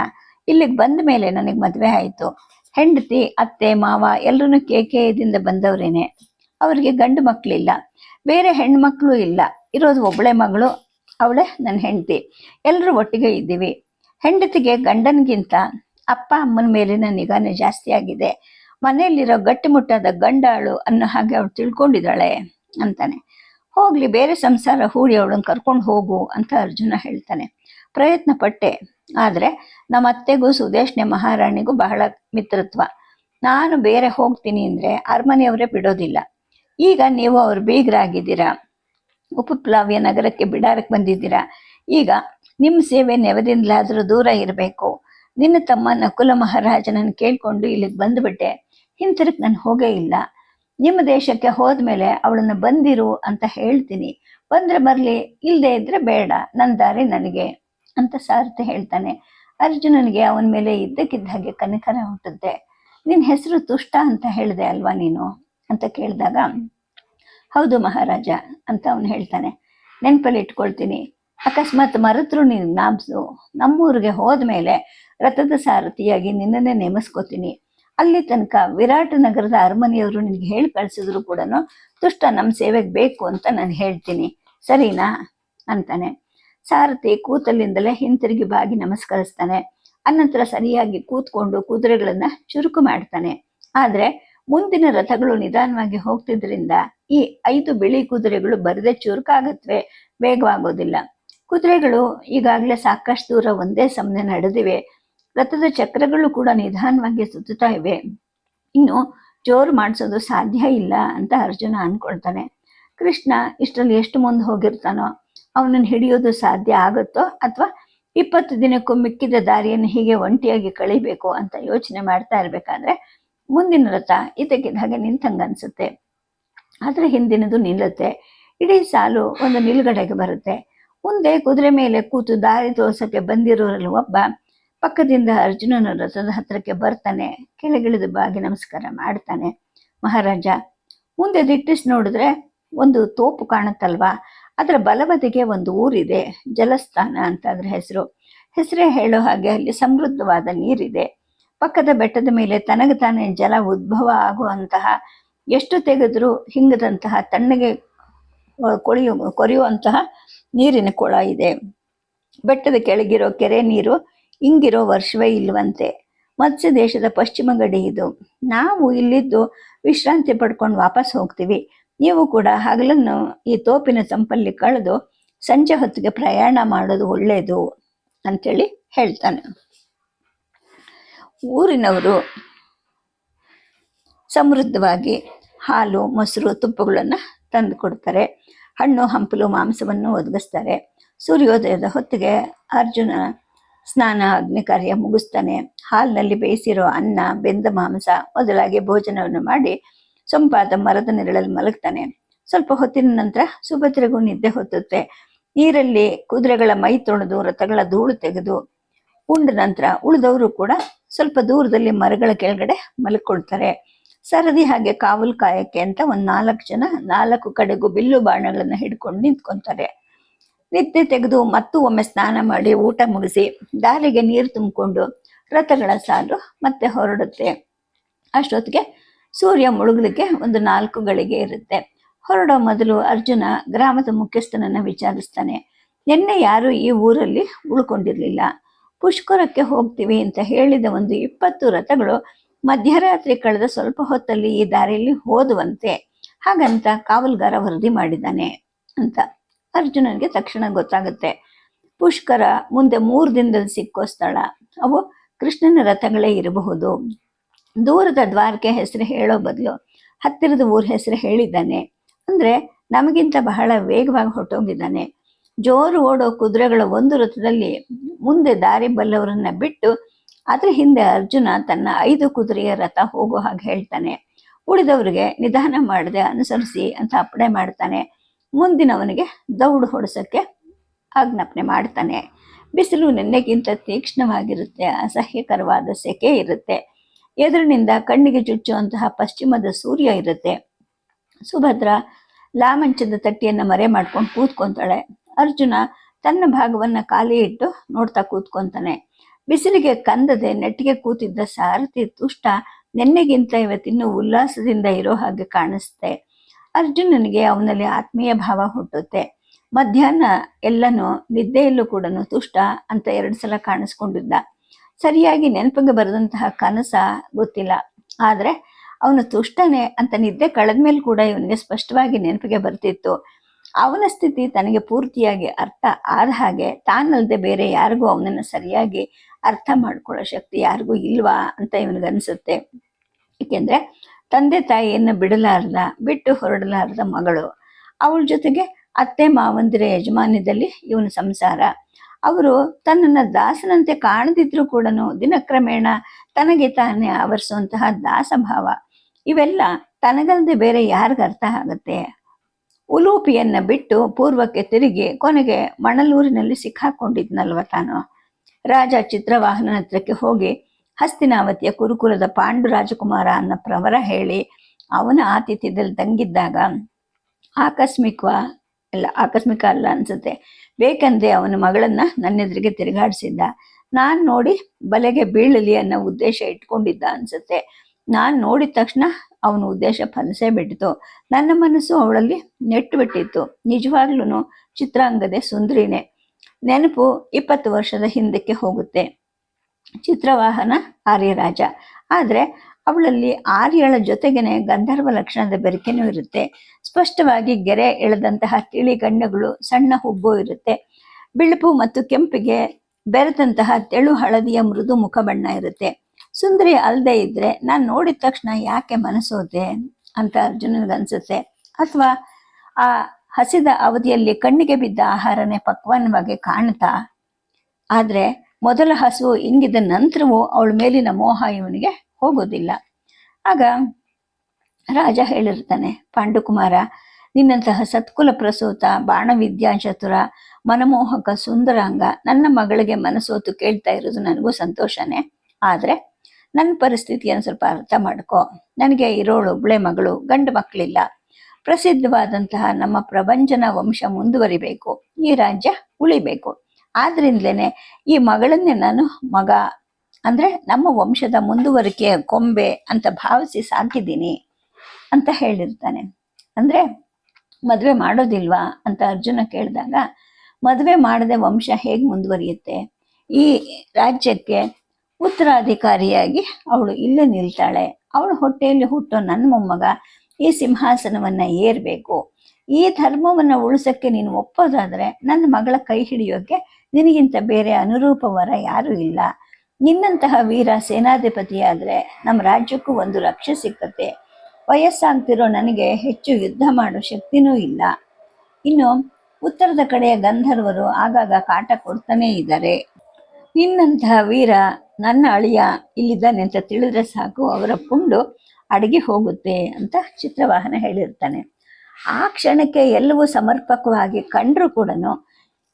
ಇಲ್ಲಿಗೆ ಬಂದ ಮೇಲೆ ನನಗೆ ಮದುವೆ ಆಯಿತು. ಹೆಂಡತಿ, ಅತ್ತೆ, ಮಾವ ಎಲ್ಲರೂ ಕೇಕೆಯದಿಂದ ಬಂದವರೇನೆ. ಅವರಿಗೆ ಗಂಡು ಮಕ್ಕಳಿಲ್ಲ ಬೇರೆ ಹೆಣ್ಮಕ್ಳು ಇಲ್ಲ. ಇರೋದು ಒಬ್ಬಳೆ ಮಗಳು, ಅವಳೆ ನನ್ನ ಹೆಂಡತಿ. ಎಲ್ಲರೂ ಒಟ್ಟಿಗೆ ಇದ್ದೀವಿ. ಹೆಂಡತಿಗೆ ಗಂಡನಿಗಿಂತ ಅಪ್ಪ ಅಮ್ಮನ ಮೇಲಿನ ನಿಗಾನೆ ಜಾಸ್ತಿ ಆಗಿದೆ. ಮನೆಯಲ್ಲಿರೋ ಗಟ್ಟಿಮುಟ್ಟಾದ ಗಂಡಾಳು ಅನ್ನೋ ಹಾಗೆ ಅವಳು ತಿಳ್ಕೊಂಡಿದ್ದಾಳೆ ಅಂತಾನೆ. ಹೋಗ್ಲಿ, ಬೇರೆ ಸಂಸಾರ ಹೂಡಿ ಅವಳನ್ನ ಕರ್ಕೊಂಡು ಹೋಗು ಅಂತ ಅರ್ಜುನ ಹೇಳ್ತಾನೆ. ಪ್ರಯತ್ನ ಪಟ್ಟೆ. ಆದ್ರೆ ನಮ್ಮ ಅತ್ತೆಗೂ ಸುದೇಶ್ನೆ ಮಹಾರಾಣಿಗೂ ಬಹಳ ಮಿತ್ರತ್ವ. ನಾನು ಬೇರೆ ಹೋಗ್ತೀನಿ ಅಂದ್ರೆ ಅರಮನೆಯವರೇ ಬಿಡೋದಿಲ್ಲ. ಈಗ ನೀವು ಅವ್ರ ಬೀಗರಾಗಿದ್ದೀರಾ? ಉಪಪ್ಲಾವ್ಯ ನಗರಕ್ಕೆ ಬಿಡಾರಕ್ಕೆ ಬಂದಿದ್ದೀರಾ? ಈಗ ನಿಮ್ಮ ಸೇವೆ ನೆವದಿಂದಲಾದರೂ ದೂರ ಇರಬೇಕು. ನಿನ್ನ ತಮ್ಮ ನಕುಲ ಮಹಾರಾಜನನ್ನು ಕೇಳ್ಕೊಂಡು ಇಲ್ಲಿಗೆ ಬಂದ್ಬಿಟ್ಟೆ. ಹಿಂತಿರುಗಿ ನಾನು ಹೋಗೇ ಇಲ್ಲ. ನಿಮ್ಮ ದೇಶಕ್ಕೆ ಹೋದ್ಮೇಲೆ ಅವಳನ್ನು ಬಂದಿರು ಅಂತ ಹೇಳ್ತೀನಿ. ಬಂದ್ರೆ ಬರಲಿ ಇಲ್ಲದೆ ಇದ್ರೆ ಬೇಡ ನನ್ನ ದಾರಿ ನನಗೆ ಅಂತ ಸಾರಥಿ ಹೇಳ್ತಾನೆ. ಅರ್ಜುನನಿಗೆ ಅವನ ಮೇಲೆ ಇದ್ದಕ್ಕಿದ್ದ ಹಾಗೆ ಕನಿಕರ ಹುಟ್ಟುತ್ತೆ. ನಿನ್ನ ಹೆಸರು ತುಷ್ಟ ಅಂತ ಹೇಳಿದೆ ಅಲ್ವಾ ನೀನು? ಅಂತ ಕೇಳಿದಾಗ, ಹೌದು ಮಹಾರಾಜ ಅಂತ ಅವನು ಹೇಳ್ತಾನೆ. ನೆನಪಲ್ಲಿ ಇಟ್ಕೊಳ್ತೀನಿ. ಅಕಸ್ಮಾತ್ ಮರೆತರು ನೀನು ಜ್ಞಾಪಿಸು ನಮ್ಮೂರಿಗೆ ಹೋದ್ಮೇಲೆ ರಥದ ಸಾರಥಿಯಾಗಿ ನಿನ್ನನ್ನೇ ನೇಮಿಸ್ಕೋತೀನಿ. ಅಲ್ಲಿ ತನಕ ವಿರಾಟ ನಗರದ ಅರಮನೆಯವರು ನಿನಗೆ ಹೇಳಿ ಕಳ್ಸಿದ್ರು ಕೂಡ ತುಷ್ಟ ನಮ್ಮ ಸೇವೆಗೆ ಬೇಕು ಅಂತ ನಾನು ಹೇಳ್ತೀನಿ. ಸರಿನಾ? ಅಂತಾನೆ. ಸಾರಥಿ ಕೂತಲ್ಲಿಂದಲೇ ಹಿಂತಿರುಗಿ ಬಾಗಿ ನಮಸ್ಕರಿಸ್ತಾನೆ. ಅನಂತರ ಸರಿಯಾಗಿ ಕೂತ್ಕೊಂಡು ಕುದುರೆಗಳನ್ನ ಚುರುಕು ಮಾಡ್ತಾನೆ. ಆದ್ರೆ ಮುಂದಿನ ರಥಗಳು ನಿಧಾನವಾಗಿ ಹೋಗ್ತಿದ್ರಿಂದ ಈ ಐದು ಬಿಳಿ ಕುದುರೆಗಳು ಬರದೆ ಚುರುಕಾಗತ್ವೆ. ವೇಗವಾಗೋದಿಲ್ಲ. ಕುದುರೆಗಳು ಈಗಾಗಲೇ ಸಾಕಷ್ಟು ದೂರ ಒಂದೇ ಸಮನೆ ನಡೆದಿವೆ. ರಥದ ಚಕ್ರಗಳು ಕೂಡ ನಿಧಾನವಾಗಿ ಸುತ್ತುತ್ತಾ ಇವೆ. ಇನ್ನು ಜೋರು ಮಾಡಿಸೋದು ಸಾಧ್ಯ ಇಲ್ಲ ಅಂತ ಅರ್ಜುನ ಅನ್ಕೊಳ್ತಾನೆ. ಕೃಷ್ಣ ಇಷ್ಟರಲ್ಲಿ ಎಷ್ಟು ಮುಂದೆ ಹೋಗಿರ್ತಾನೋ ಅವನನ್ನು ಹಿಡಿಯೋದು ಸಾಧ್ಯ ಆಗುತ್ತೋ ಅಥವಾ ಇಪ್ಪತ್ತು ದಿನಕ್ಕೂ ಮಿಕ್ಕಿದ ದಾರಿಯನ್ನು ಹೀಗೆ ಒಂಟಿಯಾಗಿ ಕಳಿಬೇಕು ಅಂತ ಯೋಚನೆ ಮಾಡ್ತಾ ಇರ್ಬೇಕಾದ್ರೆ ಮುಂದಿನ ರಥ ಇದಕ್ಕಿದ್ದ ಹಾಗೆ ನಿಂತಂಗ ಅನ್ಸುತ್ತೆ. ಆದ್ರೆ ಹಿಂದಿನದು ನಿಲ್ಲುತ್ತೆ. ಇಡೀ ಸಾಲು ಒಂದು ನಿಲುಗಡೆಗೆ ಬರುತ್ತೆ. ಮುಂದೆ ಕುದುರೆ ಮೇಲೆ ಕೂತು ದಾರಿ ತೋರ್ಸಕ್ಕೆ ಬಂದಿರೋರಲ್ಲಿ ಒಬ್ಬ ಪಕ್ಕದಿಂದ ಅರ್ಜುನನ ರಥದ ಹತ್ರಕ್ಕೆ ಬರ್ತಾನೆ, ಕೆಳಗಿಳಿದು ಬಾಗಿ ನಮಸ್ಕಾರ ಮಾಡ್ತಾನೆ. ಮಹಾರಾಜ, ಮುಂದೆ ದಿಟ್ಟಿಸಿ ನೋಡಿದ್ರೆ ಒಂದು ತೋಪು ಕಾಣುತ್ತಲ್ವಾ? ಅದರ ಬಲಬದಿಗೆ ಒಂದು ಊರಿದೆ, ಜಲಸ್ಥಾನ ಅಂತ ಅದ್ರ ಹೆಸರು. ಹೆಸರೇ ಹೇಳೋ ಹಾಗೆ ಅಲ್ಲಿ ಸಮೃದ್ಧವಾದ ನೀರಿದೆ. ಪಕ್ಕದ ಬೆಟ್ಟದ ಮೇಲೆ ತನಗೆ ತಾನೇ ಜಲ ಉದ್ಭವ ಆಗುವಂತಹ, ಎಷ್ಟು ತೆಗೆದ್ರು ಹಿಂಗದಂತಹ, ತಣ್ಣಗೆ ಕೊಳೆಯು, ಕೊರೆಯುವಂತಹ ನೀರಿನ ಕೊಳ ಇದೆ. ಬೆಟ್ಟದ ಕೆಳಗಿರೋ ಕೆರೆ ನೀರು ಇಂಗಿರೋ ವರ್ಷವೇ ಇಲ್ವಂತೆ. ಮತ್ಸ್ಯ ದೇಶದ ಪಶ್ಚಿಮ ಗಡಿ ಇದು. ನಾವು ಇಲ್ಲಿದ್ದು ವಿಶ್ರಾಂತಿ ಪಡ್ಕೊಂಡು ವಾಪಸ್ ಹೋಗ್ತೀವಿ. ನೀವು ಕೂಡ ಹಗಲನ್ನು ಈ ತೋಪಿನ ತಂಪಲ್ಲಿ ಕಳೆದು ಸಂಜೆ ಹೊತ್ತಿಗೆ ಪ್ರಯಾಣ ಮಾಡೋದು ಒಳ್ಳೆಯದು ಅಂಥೇಳಿ ಹೇಳ್ತಾನೆ. ಊರಿನವರು ಸಮೃದ್ಧವಾಗಿ ಹಾಲು, ಮೊಸರು, ತುಪ್ಪಗಳನ್ನು ತಂದು ಕೊಡ್ತಾರೆ. ಹಣ್ಣು, ಹಂಪಲು, ಮಾಂಸವನ್ನು ಒದಗಿಸ್ತಾರೆ. ಸೂರ್ಯೋದಯದ ಹೊತ್ತಿಗೆ ಅರ್ಜುನ ಸ್ನಾನ ಅಗ್ನಿ ಕಾರ್ಯ ಮುಗಿಸ್ತಾನೆ. ಹಾಲ್ನಲ್ಲಿ ಬೇಯಿಸಿರೋ ಅನ್ನ, ಬೆಂದ ಮಾಂಸ ಮೊದಲಾಗಿ ಭೋಜನವನ್ನು ಮಾಡಿ ಸೊಂಪಾದ ಮರದ ನೆರಳಲ್ಲಿ ಮಲಗ್ತಾನೆ. ಸ್ವಲ್ಪ ಹೊತ್ತಿನ ನಂತರ ಸುಭದ್ರೆಗೂ ನಿದ್ದೆ ಹೊತ್ತುತ್ತೆ. ನೀರಲ್ಲಿ ಕುದುರೆಗಳ ಮೈ ತೊಳೆದು ರಥಗಳ ಧೂಳು ತೆಗೆದು ಉಂಡ ನಂತರ ಉಳಿದವರು ಕೂಡ ಸ್ವಲ್ಪ ದೂರದಲ್ಲಿ ಮರಗಳ ಕೆಳಗಡೆ ಮಲಕೊಳ್ತಾರೆ. ಸರದಿ ಹಾಗೆ ಕಾವಲು ಕಾಯಕ್ಕೆ ಅಂತ ಒಂದ್ ನಾಲ್ಕು ಜನ ನಾಲ್ಕು ಕಡೆಗೂ ಬಿಲ್ಲು ಬಾಣಗಳನ್ನ ಹಿಡ್ಕೊಂಡು ನಿಂತ್ಕೊಂತಾರೆ. ನಿದ್ದೆ ತೆಗೆದು ಮತ್ತು ಒಮ್ಮೆ ಸ್ನಾನ ಮಾಡಿ ಊಟ ಮುಗಿಸಿ ದಾರಿಗೆ ನೀರು ತುಂಬಿಕೊಂಡು ರಥಗಳ ಸಾಲು ಮತ್ತೆ ಹೊರಡುತ್ತೆ. ಅಷ್ಟೊತ್ತಿಗೆ ಸೂರ್ಯ ಮುಳುಗಲಿಕ್ಕೆ ಒಂದು ನಾಲ್ಕು ಗಳಿಗೆ ಇರುತ್ತೆ. ಹೊರಡೋ ಮೊದಲು ಅರ್ಜುನ ಗ್ರಾಮದ ಮುಖ್ಯಸ್ಥನನ್ನ ವಿಚಾರಿಸ್ತಾನೆ. ನಿನ್ನೆ ಯಾರು ಈ ಊರಲ್ಲಿ ಉಳ್ಕೊಂಡಿರಲಿಲ್ಲ. ಪುಷ್ಕರಕ್ಕೆ ಹೋಗ್ತೀವಿ ಅಂತ ಹೇಳಿದ ಒಂದು ಇಪ್ಪತ್ತು ರಥಗಳು ಮಧ್ಯರಾತ್ರಿ ಕಳೆದ ಸ್ವಲ್ಪ ಹೊತ್ತಲ್ಲಿ ಈ ದಾರಿಯಲ್ಲಿ ಹೋದುವಂತೆ. ಹಾಗಂತ ಕಾವಲ್ಗಾರ ವರದಿ ಮಾಡಿದ್ದಾನೆ ಅಂತ. ಅರ್ಜುನನಿಗೆ ತಕ್ಷಣ ಗೊತ್ತಾಗುತ್ತೆ. ಪುಷ್ಕರ ಮುಂದೆ ಮೂರು ದಿನದಲ್ಲಿ ಸಿಕ್ಕೋ ಸ್ಥಳ. ಅವು ಕೃಷ್ಣನ ರಥಗಳೇ ಇರಬಹುದು. ದೂರದ ದ್ವಾರಕೆ ಹೆಸರು ಹೇಳೋ ಬದಲು ಹತ್ತಿರದ ಊರ ಹೆಸರು ಹೇಳಿದ್ದಾನೆ. ಅಂದ್ರೆ ನಮಗಿಂತ ಬಹಳ ವೇಗವಾಗಿ ಹೊರಟೋಗಿದ್ದಾನೆ. ಜೋರು ಓಡೋ ಕುದುರೆಗಳ ಒಂದು ರಥದಲ್ಲಿ ಮುಂದೆ ದಾರಿ ಬಲ್ಲವರನ್ನ ಬಿಟ್ಟು ಅದ್ರ ಹಿಂದೆ ಅರ್ಜುನ ತನ್ನ ಐದು ಕುದುರೆಯ ರಥ ಹೋಗೋ ಹಾಗೆ ಹೇಳ್ತಾನೆ. ಉಳಿದವರಿಗೆ ನಿಧಾನ ಮಾಡದೆ ಅನುಸರಿಸಿ ಅಂತ ಅಪ್ಪಣೆ ಮಾಡ್ತಾನೆ. ಮುಂದಿನವನಿಗೆ ದೌಡು ಹೊಡೆಸೋಕ್ಕೆ ಆಜ್ಞಾಪನೆ ಮಾಡ್ತಾನೆ. ಬಿಸಿಲು ನೆನ್ನೆಗಿಂತ ತೀಕ್ಷ್ಣವಾಗಿರುತ್ತೆ, ಅಸಹ್ಯಕರವಾದ ಸೆಕೆ ಇರುತ್ತೆ. ಎದುರಿನಿಂದ ಕಣ್ಣಿಗೆ ಚುಚ್ಚುವಂತಹ ಪಶ್ಚಿಮದ ಸೂರ್ಯ ಇರುತ್ತೆ. ಸುಭದ್ರ ಲಾಮಂಚದ ತಟ್ಟಿಯನ್ನು ಮರೆ ಮಾಡ್ಕೊಂಡು ಕೂತ್ಕೊಂತಾಳೆ. ಅರ್ಜುನ ತನ್ನ ಭಾಗವನ್ನ ಖಾಲಿ ಇಟ್ಟು ನೋಡ್ತಾ ಕೂತ್ಕೊಂತಾನೆ. ಬಿಸಿಲಿಗೆ ಕಂದದೆ ನೆಟ್ಟಿಗೆ ಕೂತಿದ್ದ ಸಾರಥಿ ತುಷ್ಟ ನೆನ್ನೆಗಿಂತ ಇವತ್ತಿನ್ನೂ ಉಲ್ಲಾಸದಿಂದ ಇರೋ ಹಾಗೆ ಕಾಣಿಸ್ತೆ. ಅರ್ಜುನನಿಗೆ ಅವನಲ್ಲಿ ಆತ್ಮೀಯ ಭಾವ ಹುಟ್ಟುತ್ತೆ. ಮಧ್ಯಾಹ್ನ ಎಲ್ಲನೂ ನಿದ್ದೆಯಲ್ಲೂ ಕೂಡ ತುಷ್ಟ ಅಂತ ಎರಡು ಸಲ ಕಾಣಿಸ್ಕೊಂಡಿದ್ದ. ಸರಿಯಾಗಿ ನೆನಪಿಗೆ ಬರೆದಂತಹ ಕನಸ ಗೊತ್ತಿಲ್ಲ. ಆದ್ರೆ ಅವನು ತುಷ್ಟನೇ ಅಂತ ನಿದ್ದೆ ಕಳೆದ್ಮೇಲೆ ಕೂಡ ಇವನಿಗೆ ಸ್ಪಷ್ಟವಾಗಿ ನೆನಪಿಗೆ ಬರ್ತಿತ್ತು. ಅವನ ಸ್ಥಿತಿ ತನಗೆ ಪೂರ್ತಿಯಾಗಿ ಅರ್ಥ ಆದ ಹಾಗೆ ತಾನಲ್ಲದೆ ಬೇರೆ ಯಾರಿಗೂ ಅವನನ್ನು ಸರಿಯಾಗಿ ಅರ್ಥ ಮಾಡ್ಕೊಳ್ಳೋ ಶಕ್ತಿ ಯಾರಿಗೂ ಇಲ್ವಾ ಅಂತ ಇವನಿಗನ್ಸುತ್ತೆ. ಏಕೆಂದ್ರೆ ತಂದೆ ತಾಯಿಯನ್ನು ಬಿಡಲಾರ್ದ, ಬಿಟ್ಟು ಹೊರಡಲಾರದ ಮಗಳು. ಅವಳ ಜೊತೆಗೆ ಅತ್ತೆ ಮಾವಂದಿರ ಯಜಮಾನ್ಯದಲ್ಲಿ ಇವನ ಸಂಸಾರ. ಅವರು ತನ್ನನ್ನ ದಾಸನಂತೆ ಕಾಣದಿದ್ರು ಕೂಡ ದಿನಕ್ರಮೇಣ ತನಗೆ ತಾನೇ ಆವರಿಸುವಂತಹ ದಾಸಭಾವ. ಇವೆಲ್ಲ ತನಗಲ್ಲದೆ ಬೇರೆ ಯಾರಿಗ ಅರ್ಥ ಆಗುತ್ತೆ. ಉಲೂಪಿಯನ್ನ ಬಿಟ್ಟು ಪೂರ್ವಕ್ಕೆ ತಿರುಗಿ ಕೊನೆಗೆ ಮಣಲೂರಿನಲ್ಲಿ ಸಿಕ್ಕಾಕೊಂಡಿದ್ನಲ್ವ ತಾನು. ರಾಜ ಚಿತ್ರವಾಹನ ಹತ್ರಕ್ಕೆ ಹೋಗಿ ಹಸ್ತಿನಾವತಿಯ ಕುರುಕುಲದ ಪಾಂಡು ರಾಜಕುಮಾರ ಅನ್ನೋ ಪ್ರವರ ಹೇಳಿ ಅವನ ಆತಿಥ್ಯದಲ್ಲಿ ತಂಗಿದ್ದಾಗ ಆಕಸ್ಮಿಕವ ಇಲ್ಲ ಆಕಸ್ಮಿಕ ಅಲ್ಲ ಅನ್ಸುತ್ತೆ. ಬೇಕಂದ್ರೆ ಅವನ ಮಗಳನ್ನ ನನ್ನೆದುರಿಗೆ ತಿರುಗಾಡಿಸಿದ್ದ. ನಾನು ನೋಡಿ ಬಲೆಗೆ ಬೀಳಲಿ ಅನ್ನೋ ಉದ್ದೇಶ ಇಟ್ಕೊಂಡಿದ್ದ ಅನ್ಸುತ್ತೆ. ನಾನು ನೋಡಿದ ತಕ್ಷಣ ಅವನ ಉದ್ದೇಶ ಫಲಿಸೇ ಬಿಟ್ಟಿತು ನನ್ನ ಮನಸ್ಸು ಅವಳಲ್ಲಿ ನೆಟ್ಟು ಬಿಟ್ಟಿತ್ತು. ನಿಜವಾಗ್ಲೂ ಚಿತ್ರಾಂಗದೆ ಸುಂದರಿನೇ. ನೆನಪು ಇಪ್ಪತ್ತು ವರ್ಷದ ಹಿಂದಕ್ಕೆ ಹೋಗುತ್ತೆ. ಚಿತ್ರವಾಹನ ಆರ್ಯರಾಜ. ಆದರೆ ಅವಳಲ್ಲಿ ಆರ್ಯಳ ಜೊತೆಗೇನೆ ಗಂಧರ್ವ ಲಕ್ಷಣದ ಬೆರಕೆನೂ ಇರುತ್ತೆ. ಸ್ಪಷ್ಟವಾಗಿ ಗೆರೆ ಎಳೆದಂತಹ ತಿಳಿ ಗಣ್ಣಗಳು ಸಣ್ಣ ಹುಬ್ಬು ಇರುತ್ತೆ. ಬಿಳುಪು ಮತ್ತು ಕೆಂಪಿಗೆ ಬೆರೆತಂತಹ ತೆಳು ಹಳದಿಯ ಮೃದು ಮುಖ ಬಣ್ಣ ಇರುತ್ತೆ. ಸುಂದರಿ ಅಲ್ಲದೆ ಇದ್ರೆ ನಾನು ನೋಡಿದ ತಕ್ಷಣ ಯಾಕೆ ಮನಸ್ಸೋದೆ ಅಂತ ಅರ್ಜುನನಿಗನ್ಸುತ್ತೆ ಅಥವಾ ಆ ಹಸಿದ ಅವಧಿಯಲ್ಲಿ ಕಣ್ಣಿಗೆ ಬಿದ್ದ ಆಹಾರನೇ ಪಕ್ವಾನವಾಗಿ ಕಾಣ್ತಾ. ಆದ್ರೆ ಮೊದಲ ಹಸುವು ಇಂಗಿದ ನಂತರವೂ ಅವಳ ಮೇಲಿನ ಮೋಹ ಇವನಿಗೆ ಹೋಗೋದಿಲ್ಲ ಆಗ ರಾಜ ಹೇಳಿರ್ತಾನೆ, ಪಾಂಡುಕುಮಾರ, ನಿನ್ನಂತಹ ಸತ್ಕುಲ ಪ್ರಸೂತ, ಬಾಣವಿದ್ಯಾ ಚತುರ, ಮನಮೋಹಕ ಸುಂದರಾಂಗ ನನ್ನ ಮಗಳಿಗೆ ಮನಸೋತು ಕೇಳ್ತಾ ಇರೋದು ನನಗೂ ಸಂತೋಷನೇ. ಆದರೆ ನನ್ನ ಪರಿಸ್ಥಿತಿಯನ್ನು ಸ್ವಲ್ಪ ಅರ್ಥ ಮಾಡ್ಕೋ. ನನಗೆ ಇರೋಳು ಒಬ್ಳೆ ಮಗಳು, ಗಂಡು ಮಕ್ಕಳಿಲ್ಲ. ಪ್ರಸಿದ್ಧವಾದಂತಹ ನಮ್ಮ ಪ್ರಭಂಜನ ವಂಶ ಮುಂದುವರಿಬೇಕು. ಈ ರಾಜ್ಯ ಉಳಿಬೇಕು. ಆದ್ರಿಂದಲೇನೆ ಈ ಮಗಳನ್ನೇ ನಾನು ಮಗ, ಅಂದ್ರೆ ನಮ್ಮ ವಂಶದ ಮುಂದುವರಿಕೆಯ ಕೊಂಬೆ ಅಂತ ಭಾವಿಸಿ ಸಾಕಿದ್ದೀನಿ ಅಂತ ಹೇಳಿರ್ತಾನೆ. ಅಂದ್ರೆ ಮದುವೆ ಮಾಡೋದಿಲ್ವಾ ಅಂತ ಅರ್ಜುನ ಕೇಳಿದಾಗ, ಮದುವೆ ಮಾಡದೆ ವಂಶ ಹೇಗೆ ಮುಂದುವರಿಯುತ್ತೆ? ಈ ರಾಜ್ಯಕ್ಕೆ ಉತ್ತರಾಧಿಕಾರಿಯಾಗಿ ಅವಳು ಇಲ್ಲೇ ನಿಲ್ತಾಳೆ. ಅವಳು ಹೊಟ್ಟೆಯಲ್ಲಿ ಹುಟ್ಟೋ ನನ್ನ ಮೊಮ್ಮಗ ಈ ಸಿಂಹಾಸನವನ್ನ ಏರ್ಬೇಕು. ಈ ಧರ್ಮವನ್ನ ಉಳಿಸಕ್ಕೆ ನೀನು ಒಪ್ಪೋದಾದ್ರೆ ನನ್ನ ಮಗಳ ಕೈ ಹಿಡಿಯೋಕೆ ನಿನಗಿಂತ ಬೇರೆ ಅನುರೂಪ ವರ ಯಾರೂ ಇಲ್ಲ. ನಿನ್ನಂತಹ ವೀರ ಸೇನಾಧಿಪತಿಯಾದ್ರೆ ನಮ್ಮ ರಾಜ್ಯಕ್ಕೂ ಒಂದು ರಕ್ಷೆ ಸಿಕ್ಕತ್ತೆ. ವಯಸ್ಸಾಗ್ತಿರೋ ನನಗೆ ಹೆಚ್ಚು ಯುದ್ಧ ಮಾಡೋ ಶಕ್ತಿನೂ ಇಲ್ಲ. ಇನ್ನು ಉತ್ತರದ ಕಡೆಯ ಗಂಧರ್ವರು ಆಗಾಗ ಕಾಟ ಕೊಡ್ತಾನೇ ಇದ್ದಾರೆ. ನಿನ್ನಂತಹ ವೀರ ನನ್ನ ಅಳಿಯ ಇಲ್ಲಿದ್ದಾನೆ ಅಂತ ತಿಳಿದ್ರೆ ಸಾಕು, ಅವರ ಪುಂಡು ಅಡಗಿ ಹೋಗುತ್ತೆ ಅಂತ ಚಿತ್ರವಾಹನ ಹೇಳಿರ್ತಾನೆ. ಆ ಕ್ಷಣಕ್ಕೆ ಎಲ್ಲವೂ ಸಮರ್ಪಕವಾಗಿ ಕಂಡ್ರೂ ಕೂಡ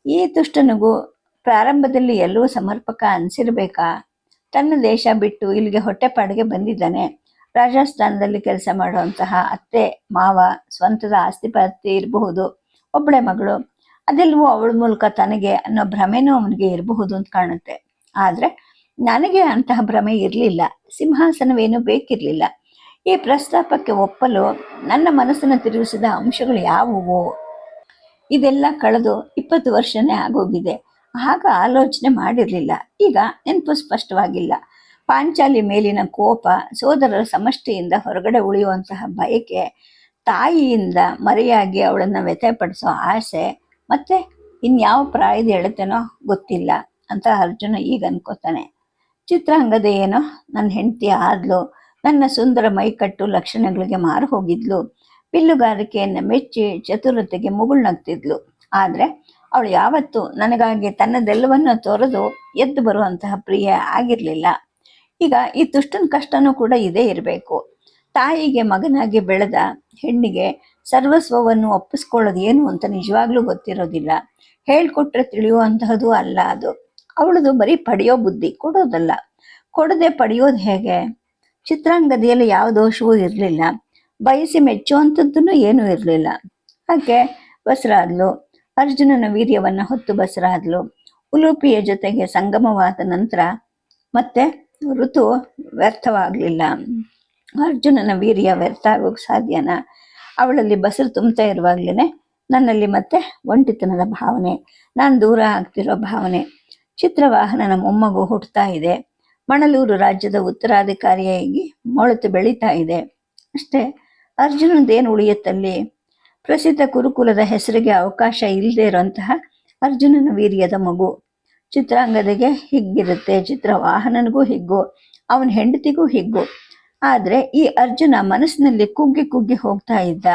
ಈ ದುಷ್ಟನಿಗೂ ಪ್ರಾರಂಭದಲ್ಲಿ ಎಲ್ಲೂ ಸಮರ್ಪಕ ಅನಿಸಿರ್ಬೇಕಾ? ತನ್ನ ದೇಶ ಬಿಟ್ಟು ಇಲ್ಲಿಗೆ ಹೊಟ್ಟೆಪಾಡಿಗೆ ಬಂದಿದ್ದಾನೆ. ರಾಜಸ್ಥಾನದಲ್ಲಿ ಕೆಲಸ ಮಾಡುವಂತಹ ಅತ್ತೆ, ಮಾವ, ಸ್ವಂತದ ಆಸ್ತಿಪಾಸ್ತಿ ಇರಬಹುದು ಒಬ್ಬಳೆ ಮಗಳು. ಅದೆಲ್ಲವೂ ಅವಳ ಮೂಲಕ ತನಗೆ ಅನ್ನೋ ಭ್ರಮೆನೂ ಅವನಿಗೆ ಇರಬಹುದು ಅಂತ ಕಾಣುತ್ತೆ. ಆದರೆ ನನಗೆ ಅಂತಹ ಭ್ರಮೆ ಇರಲಿಲ್ಲ. ಸಿಂಹಾಸನವೇನು ಬೇಕಿರಲಿಲ್ಲ. ಈ ಪ್ರಸ್ತಾಪಕ್ಕೆ ಒಪ್ಪಲು ನನ್ನ ಮನಸ್ಸನ್ನು ತಿರುಗಿಸಿದ ಅಂಶಗಳು ಯಾವುವು? ಇದೆಲ್ಲ ಕಳೆದು ಇಪ್ಪತ್ತು ವರ್ಷನೇ ಆಗೋಗಿದೆ. ಆಗ ಆಲೋಚನೆ ಮಾಡಿರಲಿಲ್ಲ. ಈಗ ನೆನಪು ಸ್ಪಷ್ಟವಾಗಿಲ್ಲ. ಪಾಂಚಾಲಿ ಮೇಲಿನ ಕೋಪ, ಸೋದರರ ಸಮಷ್ಟಿಯಿಂದ ಹೊರಗಡೆ ಉಳಿಯುವಂತಹ ಬಯಕೆ, ತಾಯಿಯಿಂದ ಮರೆಯಾಗಿ ಅವಳನ್ನು ವ್ಯಥೆಪಡಿಸೋ ಆಸೆ, ಮತ್ತೆ ಇನ್ಯಾವ ಪ್ರಾಯದ ಎಳೆತನೋ ಗೊತ್ತಿಲ್ಲ. ಅಂತ ಅರ್ಜುನ ಈಗ ಅನ್ಕೋತಾನೆ. ಚಿತ್ರಾಂಗದ ಏನೋ ನನ್ನ ಹೆಂಡತಿ ಆದ್ಲು, ನನ್ನ ಸುಂದರ ಮೈಕಟ್ಟು ಲಕ್ಷಣಗಳಿಗೆ ಮಾರು ಹೋಗಿದ್ಲು. ಬಿಲ್ಲುಗಾರಿಕೆಯನ್ನು ಮೆಚ್ಚಿ ಚತುರತೆಗೆ ಮುಗುಳ್ನಗ್ತಿದ್ಲು. ಆದರೆ ಅವಳು ಯಾವತ್ತೂ ನನಗಾಗಿ ತನ್ನದೆಲ್ಲವನ್ನ ತೊರೆದು ಎದ್ದು ಬರುವಂತಹ ಪ್ರಿಯ ಆಗಿರಲಿಲ್ಲ. ಈಗ ಈ ತುಷ್ಟನ ಕಷ್ಟನೂ ಕೂಡ ಇದೇ ಇರಬೇಕು. ತಾಯಿಗೆ ಮಗನಾಗಿ ಬೆಳೆದ ಹೆಣ್ಣಿಗೆ ಸರ್ವಸ್ವವನ್ನು ಒಪ್ಪಿಸ್ಕೊಳ್ಳೋದು ಏನು ಅಂತ ನಿಜವಾಗ್ಲೂ ಗೊತ್ತಿರೋದಿಲ್ಲ. ಹೇಳ್ಕೊಟ್ರೆ ತಿಳಿಯುವಂತಹದ್ದು ಅಲ್ಲ ಅದು. ಅವಳದು ಬರೀ ಪಡೆಯೋ ಬುದ್ಧಿ ಕೊಡೋದಲ್ಲ. ಕೊಡದೆ ಪಡೆಯೋದು ಹೇಗೆ? ಚಿತ್ರಾಂಗದಿಯಲ್ಲಿ ಯಾವ ದೋಷವೂ ಇರಲಿಲ್ಲ. ಬಯಸಿ ಮೆಚ್ಚುವಂಥದ್ದನ್ನು ಏನೂ ಇರಲಿಲ್ಲ. ಹಾಗೆ ಬಸರಾದ್ಲು, ಅರ್ಜುನನ ವೀರ್ಯವನ್ನು ಹೊತ್ತು ಬಸರಾದ್ಲು, ಉಲುಪಿಯ ಜೊತೆಗೆ ಸಂಗಮವಾದ ನಂತರ ಮತ್ತೆ ಋತು ವ್ಯರ್ಥವಾಗಲಿಲ್ಲ. ಅರ್ಜುನನ ವೀರ್ಯ ವ್ಯರ್ಥ ಆಗೋಕೆ ಸಾಧ್ಯನ? ಅವಳಲ್ಲಿ ಬಸರು ತುಂಬ್ತಾ ಇರುವಾಗ್ಲೇ ನನ್ನಲ್ಲಿ ಮತ್ತೆ ಒಂಟಿತನದ ಭಾವನೆ, ನಾನು ದೂರ ಆಗ್ತಿರೋ ಭಾವನೆ. ಚಿತ್ರವಾಹನನ ಮೊಮ್ಮಗು ಹುಟ್ಟುತ್ತಾ ಇದೆ. ಮಣಲೂರು ರಾಜ್ಯದ ಉತ್ತರಾಧಿಕಾರಿಯಾಗಿ ಮೊಳತು ಬೆಳೀತಾ ಇದೆ. ಅಷ್ಟೇ ಅರ್ಜುನದೇನು ಉಳಿಯುತ್ತಲ್ಲಿ? ಪ್ರಸಿದ್ಧ ಕುರುಕುಲದ ಹೆಸರಿಗೆ ಅವಕಾಶ ಇಲ್ಲದೆ ಇರುವಂತಹ ಅರ್ಜುನನ ವೀರ್ಯದ ಮಗು. ಚಿತ್ರಾಂಗದಿಗೆ ಹಿಗ್ಗಿರುತ್ತೆ, ಚಿತ್ರವಾಹನನಿಗೂ ಹಿಗ್ಗು, ಅವನ ಹೆಂಡತಿಗೂ ಹಿಗ್ಗು. ಆದ್ರೆ ಈ ಅರ್ಜುನ ಮನಸ್ಸಿನಲ್ಲಿ ಕುಗ್ಗಿ ಕುಗ್ಗಿ ಹೋಗ್ತಾ ಇದ್ದ.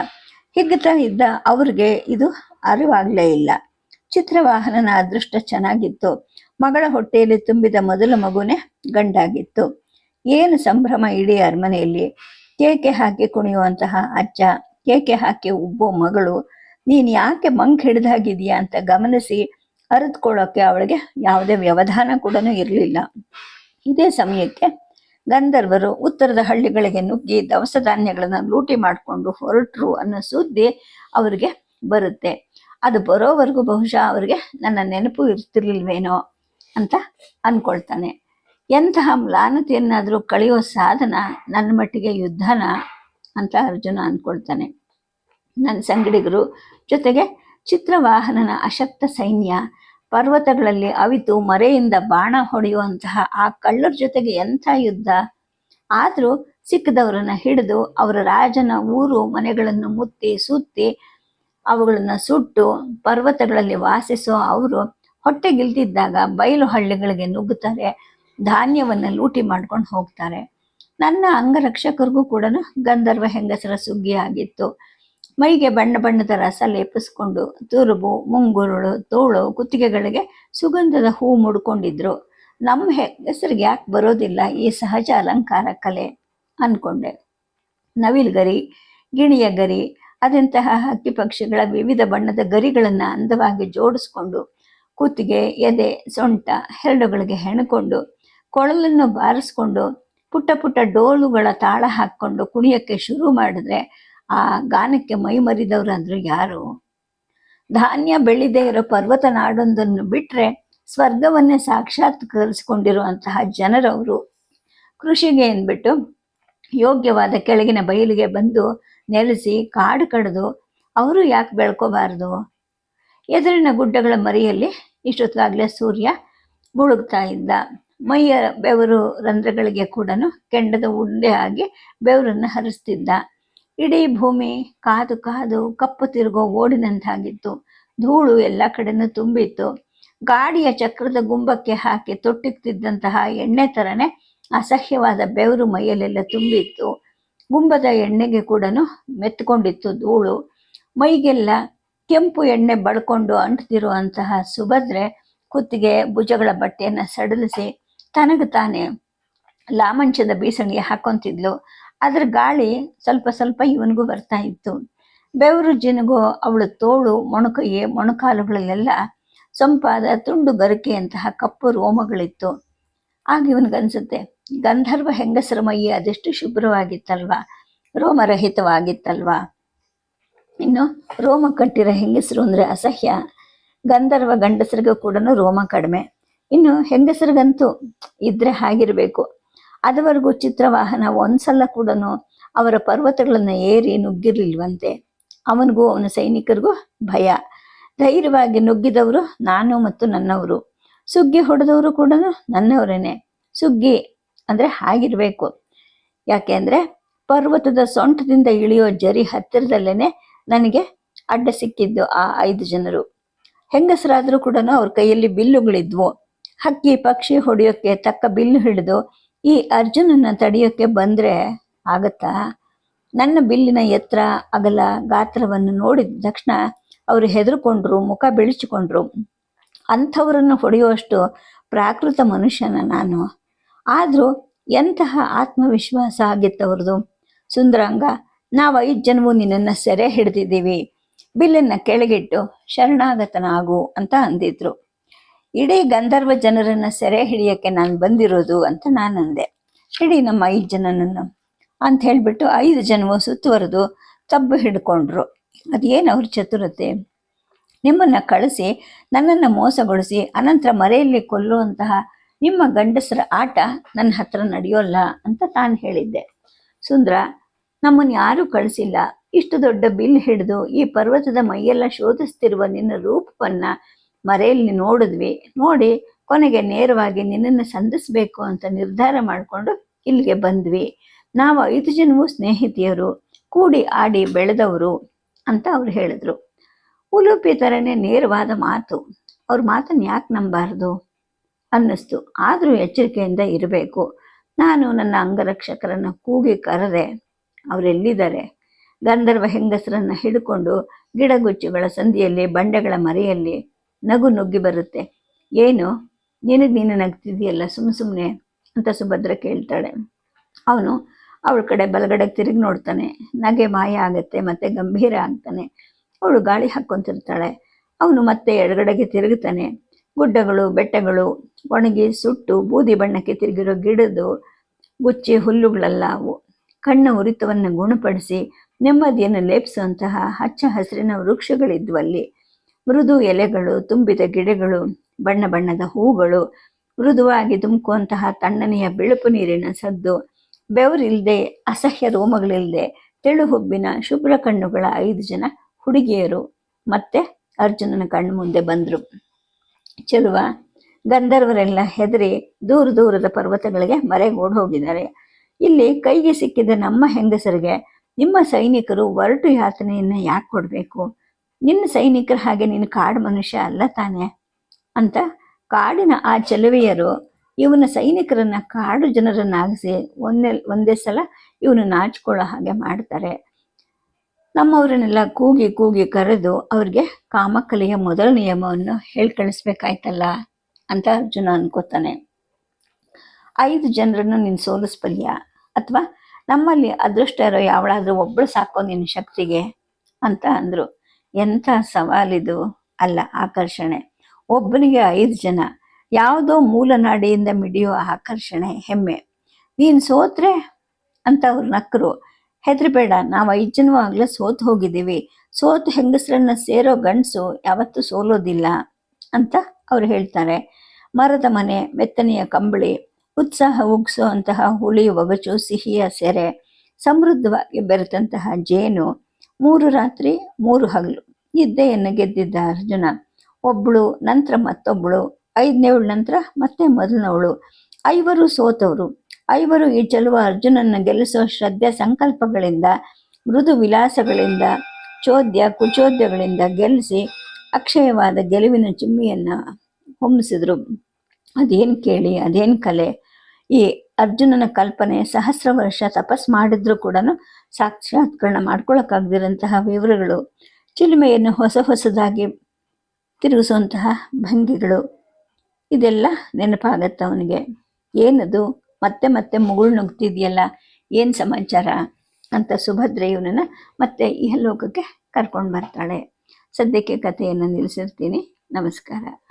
ಹಿಗ್ಗುತ್ತಾ ಇದ್ದ ಅವ್ರಿಗೆ ಇದು ಅರಿವಾಗ್ಲೇ ಇಲ್ಲ. ಚಿತ್ರವಾಹನನ ಅದೃಷ್ಟ ಚೆನ್ನಾಗಿತ್ತು. ಮಗಳ ಹೊಟ್ಟೆಯಲ್ಲಿ ತುಂಬಿದ ಮೊದಲ ಮಗುನೇ ಗಂಡಾಗಿತ್ತು. ಏನು ಸಂಭ್ರಮ ಇಡೀ ಅರಮನೆಯಲ್ಲಿ. ಕೇಕೆ ಹಾಕಿ ಕುಣಿಯುವಂತಹ ಅಜ್ಜ, ಕೇಕೆ ಹಾಕಿ ಉಬ್ಬೋ ಮಗಳು, ನೀನ್ ಯಾಕೆ ಮಂಕ್ ಹಿಡಿದಾಗಿದೆಯಾ ಅಂತ ಗಮನಿಸಿ ಅರಿತುಕೊಳ್ಳೋಕೆ ಅವಳಿಗೆ ಯಾವುದೇ ವ್ಯವಧಾನ ಕೂಡ ಇರಲಿಲ್ಲ. ಇದೇ ಸಮಯಕ್ಕೆ ಗಂಧರ್ವರು ಉತ್ತರದ ಹಳ್ಳಿಗಳಿಗೆ ನುಗ್ಗಿ ದವಸ ಧಾನ್ಯಗಳನ್ನು ಲೂಟಿ ಮಾಡಿಕೊಂಡು ಹೊರಟರು ಅನ್ನೋ ಸುದ್ದಿ ಅವರಿಗೆ ಬರುತ್ತೆ. ಅದು ಬರೋವರೆಗೂ ಬಹುಶಃ ಅವರಿಗೆ ನನ್ನ ನೆನಪು ಇರ್ತಿರ್ಲಿಲ್ವೇನೋ ಅಂತ ಅನ್ಕೊಳ್ತಾನೆ. ಎಂತಹ ಮ್ಲಾನತೆಯನ್ನಾದರೂ ಕಳೆಯೋ ಸಾಧನ ನನ್ನ ಮಟ್ಟಿಗೆ ಯುದ್ಧನ ಅಂತ ಅರ್ಜುನ ಅಂದ್ಕೊಳ್ತಾನೆ. ನನ್ನ ಸಂಗಡಿಗರು ಜೊತೆಗೆ ಚಿತ್ರವಾಹನನ ಅಶಕ್ತ ಸೈನ್ಯ ಪರ್ವತಗಳಲ್ಲಿ ಅವಿತು ಮರೆಯಿಂದ ಬಾಣ ಹೊಡೆಯುವಂತಹ ಆ ಕಳ್ಳರ ಜೊತೆಗೆ ಎಂಥ ಯುದ್ಧ? ಆದರೂ ಸಿಕ್ಕದವರನ್ನ ಹಿಡಿದು ಅವರ ರಾಜನ ಊರು ಮನೆಗಳನ್ನು ಮುತ್ತಿ ಸುತ್ತಿ ಅವುಗಳನ್ನು ಸುಟ್ಟು ಪರ್ವತಗಳಲ್ಲಿ ವಾಸಿಸೋ ಅವರು ಹೊಟ್ಟೆಗಿಲ್ದಿದ್ದಾಗ ಬಯಲು ಹಳ್ಳಿಗಳಿಗೆ ನುಗ್ಗುತ್ತಾರೆ. ಧಾನ್ಯವನ್ನ ಲೂಟಿ ಮಾಡ್ಕೊಂಡು ಹೋಗ್ತಾರೆ. ನನ್ನ ಅಂಗರಕ್ಷಕರಿಗೂ ಕೂಡ ಗಂಧರ್ವ ಹೆಂಗಸರ ಸುಗ್ಗಿ ಆಗಿತ್ತು. ಮೈಗೆ ಬಣ್ಣ ಬಣ್ಣದ ರಸ ಲೇಪಿಸ್ಕೊಂಡು ತುರುಬು, ಮುಂಗುರುಳು, ತೋಳು ಕುತ್ತಿಗೆಗಳಿಗೆ ಸುಗಂಧದ ಹೂ ಮುಡ್ಕೊಂಡಿದ್ರು. ನಮ್ಮ ಹೆಂಗಸರಿಗೆ ಯಾಕೆ ಬರೋದಿಲ್ಲ ಈ ಸಹಜ ಅಲಂಕಾರ ಕಲೆ ಅನ್ಕೊಂಡೆ. ನವಿಲ್ಗರಿ ಗಿಣಿಯ ಗರಿ, ಅದಂತಹ ಹಕ್ಕಿ ಪಕ್ಷಿಗಳ ವಿವಿಧ ಬಣ್ಣದ ಗರಿಗಳನ್ನು ಅಂದವಾಗಿ ಜೋಡಿಸ್ಕೊಂಡು ಕುತ್ತಿಗೆ, ಎದೆ, ಸೊಂಟ, ಹೆರಡುಗಳಿಗೆ ಹೆಣಕೊಂಡು ಕೊಳಲನ್ನು ಬಾರಿಸ್ಕೊಂಡು ಪುಟ್ಟ ಪುಟ್ಟ ಡೋಲುಗಳ ತಾಳ ಹಾಕ್ಕೊಂಡು ಕುಣಿಯಕ್ಕೆ ಶುರು ಮಾಡಿದ್ರೆ ಆ ಗಾನಕ್ಕೆ ಮೈ ಮರಿದವರು ಅಂದ್ರೆ ಯಾರು? ಧಾನ್ಯ ಬೆಳೆದೇ ಇರೋ ಪರ್ವತ ನಾಡೊಂದನ್ನು ಬಿಟ್ರೆ ಸ್ವರ್ಗವನ್ನೇ ಸಾಕ್ಷಾತ್ಕರಿಸಿಕೊಂಡಿರುವಂತಹ ಜನರವರು. ಕೃಷಿಗೆ ಅಂದ್ಬಿಟ್ಟು ಯೋಗ್ಯವಾದ ಕೆಳಗಿನ ಬಯಲಿಗೆ ಬಂದು ನೆಲೆಸಿ ಕಾಡು ಕಡಿದು ಅವರು ಯಾಕೆ ಬೆಳ್ಕೋಬಾರ್ದು? ಎದುರಿನ ಗುಡ್ಡಗಳ ಮರಿಯಲ್ಲಿ ಇಷ್ಟೊತ್ತಾಗಲೇ ಸೂರ್ಯ ಮುಳುಗ್ತಾ ಇದ್ದ. ಮೈಯ ಬೆವರು ರಂಧ್ರಗಳಿಗೆ ಕೂಡ ಕೆಂಡದ ಉಂಡೆ ಆಗಿ ಬೆವರನ್ನು ಹರಿಸ್ತಿದ್ದ. ಇಡೀ ಭೂಮಿ ಕಾದು ಕಾದು ಕಪ್ಪು ತಿರುಗೋ ಓಡಿನಂತಾಗಿತ್ತು. ಧೂಳು ಎಲ್ಲ ಕಡೆನೂ ತುಂಬಿತ್ತು. ಗಾಡಿಯ ಚಕ್ರದ ಗುಂಬಕ್ಕೆ ಹಾಕಿ ತೊಟ್ಟಿಕ್ತಿದ್ದಂತಹ ಎಣ್ಣೆ ಥರನೇ ಅಸಹ್ಯವಾದ ಬೆವರು ಮೈಯಲ್ಲೆಲ್ಲ ತುಂಬಿತ್ತು. ಗುಂಬದ ಎಣ್ಣೆಗೆ ಕೂಡ ಮೆತ್ಕೊಂಡಿತ್ತು ಧೂಳು. ಮೈಗೆಲ್ಲ ಕೆಂಪು ಎಣ್ಣೆ ಬಳ್ಕೊಂಡು ಅಂಟ್ತಿರುವಂತಹ ಸುಭದ್ರೆ ಕುತ್ತಿಗೆ ಭುಜಗಳ ಬಟ್ಟೆಯನ್ನು ಸಡಿಲಿಸಿ ತನಗೆ ತಾನೇ ಲಾಮಂಚದ ಬೀಸಣಿಗೆ ಹಾಕೊಂತಿದ್ಲು. ಅದ್ರ ಗಾಳಿ ಸ್ವಲ್ಪ ಸ್ವಲ್ಪ ಇವನಿಗೂ ಬರ್ತಾ ಇತ್ತು. ಬೆವರು ಜಿನಗೂ, ಅವಳ ತೋಳು, ಮೊಣಕೈಯೆ, ಮೊಣಕಾಲುಗಳಲ್ಲೆಲ್ಲ ಸೊಂಪಾದ ತುಂಡು ಗರಿಕೆಯಂತಹ ಕಪ್ಪು ರೋಮಗಳಿತ್ತು. ಆಗ ಇವನಿಗನ್ಸುತ್ತೆ, ಗಂಧರ್ವ ಹೆಂಗಸರ ಮೈಯಿ ಅದೆಷ್ಟು ಶುಭ್ರವಾಗಿತ್ತಲ್ವಾ, ರೋಮರಹಿತವಾಗಿತ್ತಲ್ವಾ. ಇನ್ನು ರೋಮ ಕಟ್ಟಿರೋ ಹೆಂಗಸರು ಅಂದರೆ ಅಸಹ್ಯ. ಗಂಧರ್ವ ಗಂಡಸರಿಗೂ ಕೂಡ ರೋಮ ಕಡಿಮೆ. ಇನ್ನು ಹೆಂಗಸರಿಗಂತೂ ಇದ್ರೆ ಹಾಗಿರಬೇಕು. ಅದವರೆಗೂ ಚಿತ್ರವಾಹನ ಒಂದ್ಸಲ ಕೂಡ ಅವರ ಪರ್ವತಗಳನ್ನು ಏರಿ ನುಗ್ಗಿರ್ಲಿಲ್ವಂತೆ. ಅವನಿಗೂ ಅವನ ಸೈನಿಕರಿಗೂ ಭಯ. ಧೈರ್ಯವಾಗಿ ನುಗ್ಗಿದವರು ನಾನು ಮತ್ತು ನನ್ನವರು. ಸುಗ್ಗಿ ಹೊಡೆದವರು ಕೂಡ ನನ್ನವರೇನೆ. ಸುಗ್ಗಿ ಅಂದರೆ ಹಾಗಿರಬೇಕು. ಯಾಕೆ ಅಂದರೆ ಪರ್ವತದ ಸೊಂಟದಿಂದ ಇಳಿಯೋ ಜರಿ ಹತ್ತಿರದಲ್ಲೇನೆ ನನಗೆ ಅಡ್ಡ ಸಿಕ್ಕಿದ್ದು ಆ ಐದು ಜನರು. ಹೆಂಗಸರಾದರೂ ಕೂಡ ಅವ್ರ ಕೈಯಲ್ಲಿ ಬಿಲ್ಲುಗಳಿದ್ವು. ಹಕ್ಕಿ ಪಕ್ಷಿ ಹೊಡೆಯೋಕ್ಕೆ ತಕ್ಕ ಬಿಲ್ಲು ಹಿಡಿದು ಈ ಅರ್ಜುನನ ತಡೆಯೋಕ್ಕೆ ಬಂದರೆ ಆಗತ್ತಾ? ನನ್ನ ಬಿಲ್ಲಿನ ಎತ್ತರ ಅಗಲ ಗಾತ್ರವನ್ನು ನೋಡಿದ ತಕ್ಷಣ ಅವರು ಹೆದರ್ಕೊಂಡ್ರು, ಮುಖ ಬೆಳೆಸಿಕೊಂಡ್ರು. ಅಂಥವರನ್ನು ಹೊಡೆಯುವಷ್ಟು ಪ್ರಾಕೃತ ಮನುಷ್ಯನ ನಾನು. ಆದರೂ ಎಂತಹ ಆತ್ಮವಿಶ್ವಾಸ ಆಗಿತ್ತವ್ರದ್ದು ಸುಂದರಾಂಗ, ನಾವು ಐದು ಜನವು ನಿನ್ನನ್ನು ಸೆರೆ ಹಿಡಿದಿದ್ದೀವಿ. ಬಿಲ್ಲನ್ನು ಕೆಳಗಿಟ್ಟು ಶರಣಾಗತನಾಗು ಅಂತ ಅಂದಿದ್ರು. ಇಡೀ ಗಂಧರ್ವ ಜನರನ್ನ ಸೆರೆ ಹಿಡಿಯಕ್ಕೆ ನಾನು ಬಂದಿರೋದು ಅಂತ ನಾನು ಅಂದೆ. ಹಿಡಿ ನಮ್ಮ ಐದು ಜನನನ್ನು. ಅಂತ ಹೇಳ್ಬಿಟ್ಟು ಐದು ಜನವು ಸುತ್ತುವರೆದು ತಬ್ಬು ಹಿಡ್ಕೊಂಡ್ರು. ಅದೇನು ಅವ್ರ ಚತುರತೆ? ನಿಮ್ಮನ್ನ ಕಳಿಸಿ, ನನ್ನನ್ನು ಮೋಸಗೊಳಿಸಿ, ಅನಂತರ ಮರೆಯಲ್ಲಿ ಕೊಲ್ಲುವಂತಹ ನಿಮ್ಮ ಗಂಡಸರ ಆಟ ನನ್ನ ಹತ್ರ ನಡೆಯೋಲ್ಲ ಅಂತ ತಾನು ಹೇಳಿದ್ದೆ. ಸುಂದ್ರ ನಮ್ಮನ್ನು ಯಾರೂ ಕಳಿಸಿಲ್ಲ. ಇಷ್ಟು ದೊಡ್ಡ ಬಿಲ್ ಹಿಡಿದು ಈ ಪರ್ವತದ ಮೈಯೆಲ್ಲ ಶೋಧಿಸ್ತಿರುವ ನಿನ್ನ ರೂಪವನ್ನ ಮರೆಯಲ್ಲಿ ನೋಡಿದ್ವಿ. ನೋಡಿ ಕೊನೆಗೆ ನೇರವಾಗಿ ನಿನ್ನನ್ನು ಸಂಧಿಸಬೇಕು ಅಂತ ನಿರ್ಧಾರ ಮಾಡಿಕೊಂಡು ಇಲ್ಲಿಗೆ ಬಂದ್ವಿ. ನಾವು ಐದು ಜನವೂ ಸ್ನೇಹಿತೆಯರು, ಕೂಡಿ ಆಡಿ ಬೆಳೆದವರು ಅಂತ ಅವ್ರು ಹೇಳಿದ್ರು. ಉಲುಪಿ ಥರನೇ ನೇರವಾದ ಮಾತು. ಅವ್ರ ಮಾತನ್ನು ಯಾಕೆ ನಂಬಾರ್ದು? ಅನ್ನಿಸ್ತು. ಆದರೂ ಎಚ್ಚರಿಕೆಯಿಂದ ಇರಬೇಕು. ನಾನು ನನ್ನ ಅಂಗರಕ್ಷಕರನ್ನು ಕೂಗಿ ಕರೆದೆ. ಅವರೆಲ್ಲಿದ್ದಾರೆ ಗಂಧರ್ವ ಹೆಂಗಸರನ್ನು ಹಿಡ್ಕೊಂಡು ಗಿಡಗುಚ್ಚುಗಳ ಸಂದಿಯಲ್ಲಿ, ಬಂಡೆಗಳ ಮರೆಯಲ್ಲಿ ನಗು ನುಗ್ಗಿ ಬರುತ್ತೆ. ಏನು? ನಿನಗೆ ನೀನು ನಗ್ತಿದೆಯಲ್ಲ ಸುಮ್ಮ ಸುಮ್ಮನೆ ಅಂತ ಸುಭದ್ರ ಕೇಳ್ತಾಳೆ. ಅವನು ಅವಳ ಕಡೆ ಬಲಗಡೆಗೆ ತಿರುಗಿ ನೋಡ್ತಾನೆ. ನಗೆ ಮಾಯ ಆಗುತ್ತೆ, ಮತ್ತೆ ಗಂಭೀರ ಆಗ್ತಾನೆ. ಅವಳು ಗಾಳಿ ಹಾಕ್ಕೊಂತಿರ್ತಾಳೆ. ಅವನು ಮತ್ತೆ ಎಡಗಡೆಗೆ ತಿರುಗುತ್ತಾನೆ ಗುಡ್ಡಗಳು, ಬೆಟ್ಟಗಳು, ಒಣಗಿ ಸುಟ್ಟು ಬೂದಿ ಬಣ್ಣಕ್ಕೆ ತಿರುಗಿರೋ ಗಿಡದು ಗುಚ್ಚಿ ಹುಲ್ಲುಗಳೆಲ್ಲ ಅವು. ಕಣ್ಣ ಉರಿತವನ್ನು ಗುಣಪಡಿಸಿ ನೆಮ್ಮದಿಯನ್ನು ಲೇಪಿಸುವಂತಹ ಹಚ್ಚ ಹಸಿರಿನ ವೃಕ್ಷಗಳಿದ್ವು ಅಲ್ಲಿ. ಮೃದು ಎಲೆಗಳು, ತುಂಬಿದ ಗಿಡಗಳು, ಬಣ್ಣ ಬಣ್ಣದ ಹೂಗಳು, ಮೃದುವಾಗಿ ಧುಮುಕುವಂತಹ ತಣ್ಣನೆಯ ಬಿಳುಪು ನೀರಿನ ಸದ್ದು, ಬೆವರಿಲ್ಲದೆ, ಅಸಹ್ಯ ರೋಮಗಳಿಲ್ಲದೆ ತೆಳು ಹುಬ್ಬಿನ ಶುಭ್ರ ಕಣ್ಣುಗಳ ಐದು ಜನ ಹುಡುಗಿಯರು. ಮತ್ತೆ ಅರ್ಜುನನ ಕಣ್ಣು ಮುಂದೆ ಬಂದರು. ಚೆಲುವ, ಗಂಧರ್ವರೆಲ್ಲ ಹೆದರಿ ದೂರ ದೂರದ ಪರ್ವತಗಳಿಗೆ ಮರೆಗೆ ಓಡ್ ಹೋಗಿದ್ದಾರೆ. ಇಲ್ಲಿ ಕೈಗೆ ಸಿಕ್ಕಿದ ನಮ್ಮ ಹೆಂಗಸರಿಗೆ ನಿಮ್ಮ ಸೈನಿಕರು ಒರಟು ಯಾತನೆಯನ್ನ ಯಾಕೆ ಕೊಡಬೇಕು? ನಿನ್ನ ಸೈನಿಕರ ಹಾಗೆ ನೀನು ಕಾಡು ಮನುಷ್ಯ ಅಲ್ಲ ತಾನೆ ಅಂತ ಕಾಡಿನ ಆ ಚೆಲುವೆಯರು ಇವನ ಸೈನಿಕರನ್ನ ಕಾಡು ಜನರನ್ನಾಗಿಸಿ ಒಂದೇ ಒಂದೇ ಸಲ ಇವನು ನಾಚಿಕೊಳ್ಳೋ ಹಾಗೆ ಮಾಡ್ತಾರೆ. ನಮ್ಮವರನ್ನೆಲ್ಲ ಕೂಗಿ ಕೂಗಿ ಕರೆದು ಅವ್ರಿಗೆ ಕಾಮಕಲೆಯ ಮೊದಲ ನಿಯಮವನ್ನು ಹೇಳಿ ಕಳಿಸ್ಬೇಕಾಯ್ತಲ್ಲ ಅಂತ ಅರ್ಜುನ ಅನ್ಕೋತಾನೆ. ಐದು ಜನರನ್ನು ನೀನು ಸೋಲಿಸ್ಬಲ್ಯ ಅಥವಾ ನಮ್ಮಲ್ಲಿ ಅದೃಷ್ಟ ಇರೋ ಯಾವಳಾದ್ರೂ ಒಬ್ಬಳು ಸಾಕೋ ನಿನ್ನ ಶಕ್ತಿಗೆ ಅಂತ ಅಂದ್ರು. ಎಂಥ ಸವಾಲಿದು? ಅಲ್ಲ, ಆಕರ್ಷಣೆ. ಒಬ್ಬನಿಗೆ ಐದು ಜನ. ಯಾವುದೋ ಮೂಲನಾಡಿಯಿಂದ ಮಿಡಿಯೋ ಆಕರ್ಷಣೆ, ಹೆಮ್ಮೆ. ನೀನು ಸೋತ್ರೆ? ಅಂತ ಅವ್ರು ನಕ್ಕರು ಹೆದರಬೇಡ, ನಾವು ಐದು ಆಗ್ಲೇ ಸೋತು ಹೋಗಿದ್ದೀವಿ. ಸೋತು ಹೆಂಗಸರನ್ನ ಸೇರೋ ಗಂಡಸು ಯಾವತ್ತೂ ಸೋಲೋದಿಲ್ಲ ಅಂತ ಅವ್ರು ಹೇಳ್ತಾರೆ. ಮರದ ಮನೆ, ಮೆತ್ತನೆಯ ಕಂಬಳಿ, ಉತ್ಸಾಹ ಉಗ್ಸೋ ಅಂತಹ ಹುಳಿ, ಒಗಚು, ಸಿಹಿಯ ಸೆರೆ, ಸಮೃದ್ಧವಾಗಿ ಬೆರೆತಂತಹ ಜೇನು ಮೂರು ರಾತ್ರಿ, ಮೂರು ಹಗಲು. ನಿದ್ದೆಯನ್ನು ಗೆದ್ದಿದ್ದ ಅರ್ಜುನ ಒಬ್ಬಳು ನಂತರ ಮತ್ತೊಬ್ಬಳು ಐದನೇವಳು ನಂತರ ಮತ್ತೆ ಮೊದಲನವಳು. ಐವರು ಸೋತವರು. ಐವರು ಈ ಚೆಲುವ ಅರ್ಜುನನ್ನು ಗೆಲ್ಲಿಸುವ ಶ್ರದ್ಧೆ ಸಂಕಲ್ಪಗಳಿಂದ, ಮೃದು ವಿಲಾಸಗಳಿಂದ, ಚೋದ್ಯ, ಕುಚೋದ್ಯಗಳಿಂದ ಗೆಲ್ಲಿಸಿ ಅಕ್ಷಯವಾದ ಗೆಲುವಿನ ಚಿಮ್ಮಿಯನ್ನು ಹೊಮ್ಮಿಸಿದ್ರು. ಅದೇನು ಕೇಳಿ, ಅದೇನು ಕಲೆ? ಈ ಅರ್ಜುನನ ಕಲ್ಪನೆ ಸಹಸ್ರ ವರ್ಷ ತಪಸ್ ಮಾಡಿದ್ರು ಕೂಡ ಸಾಕ್ಷಾತ್ಕರಣ ಮಾಡ್ಕೊಳ್ಳೋಕ್ಕಾಗದಿರಂತಹ ವಿವರಗಳು, ಚಿಲುಮೆಯನ್ನು ಹೊಸ ಹೊಸದಾಗಿ ತಿರುಗಿಸುವಂತಹ ಭಂಗಿಗಳು, ಇದೆಲ್ಲ ನೆನಪಾಗತ್ತೆ ಅವನಿಗೆ. ಏನದು? ಮತ್ತೆ ಮತ್ತೆ ಮುಗುಳು ನುಗ್ತಿದೆಯಲ್ಲ ಏನು ಸಮಾಚಾರ? ಅಂತ ಸುಭದ್ರೆ ಇವನನ್ನ ಮತ್ತೆ ಈ ಲೋಕಕ್ಕೆ ಕರ್ಕೊಂಡು ಬರ್ತಾಳೆ. ಸದ್ಯಕ್ಕೆ ಕಥೆಯನ್ನು ನಿಲ್ಲಿಸಿರ್ತೀನಿ ನಮಸ್ಕಾರ.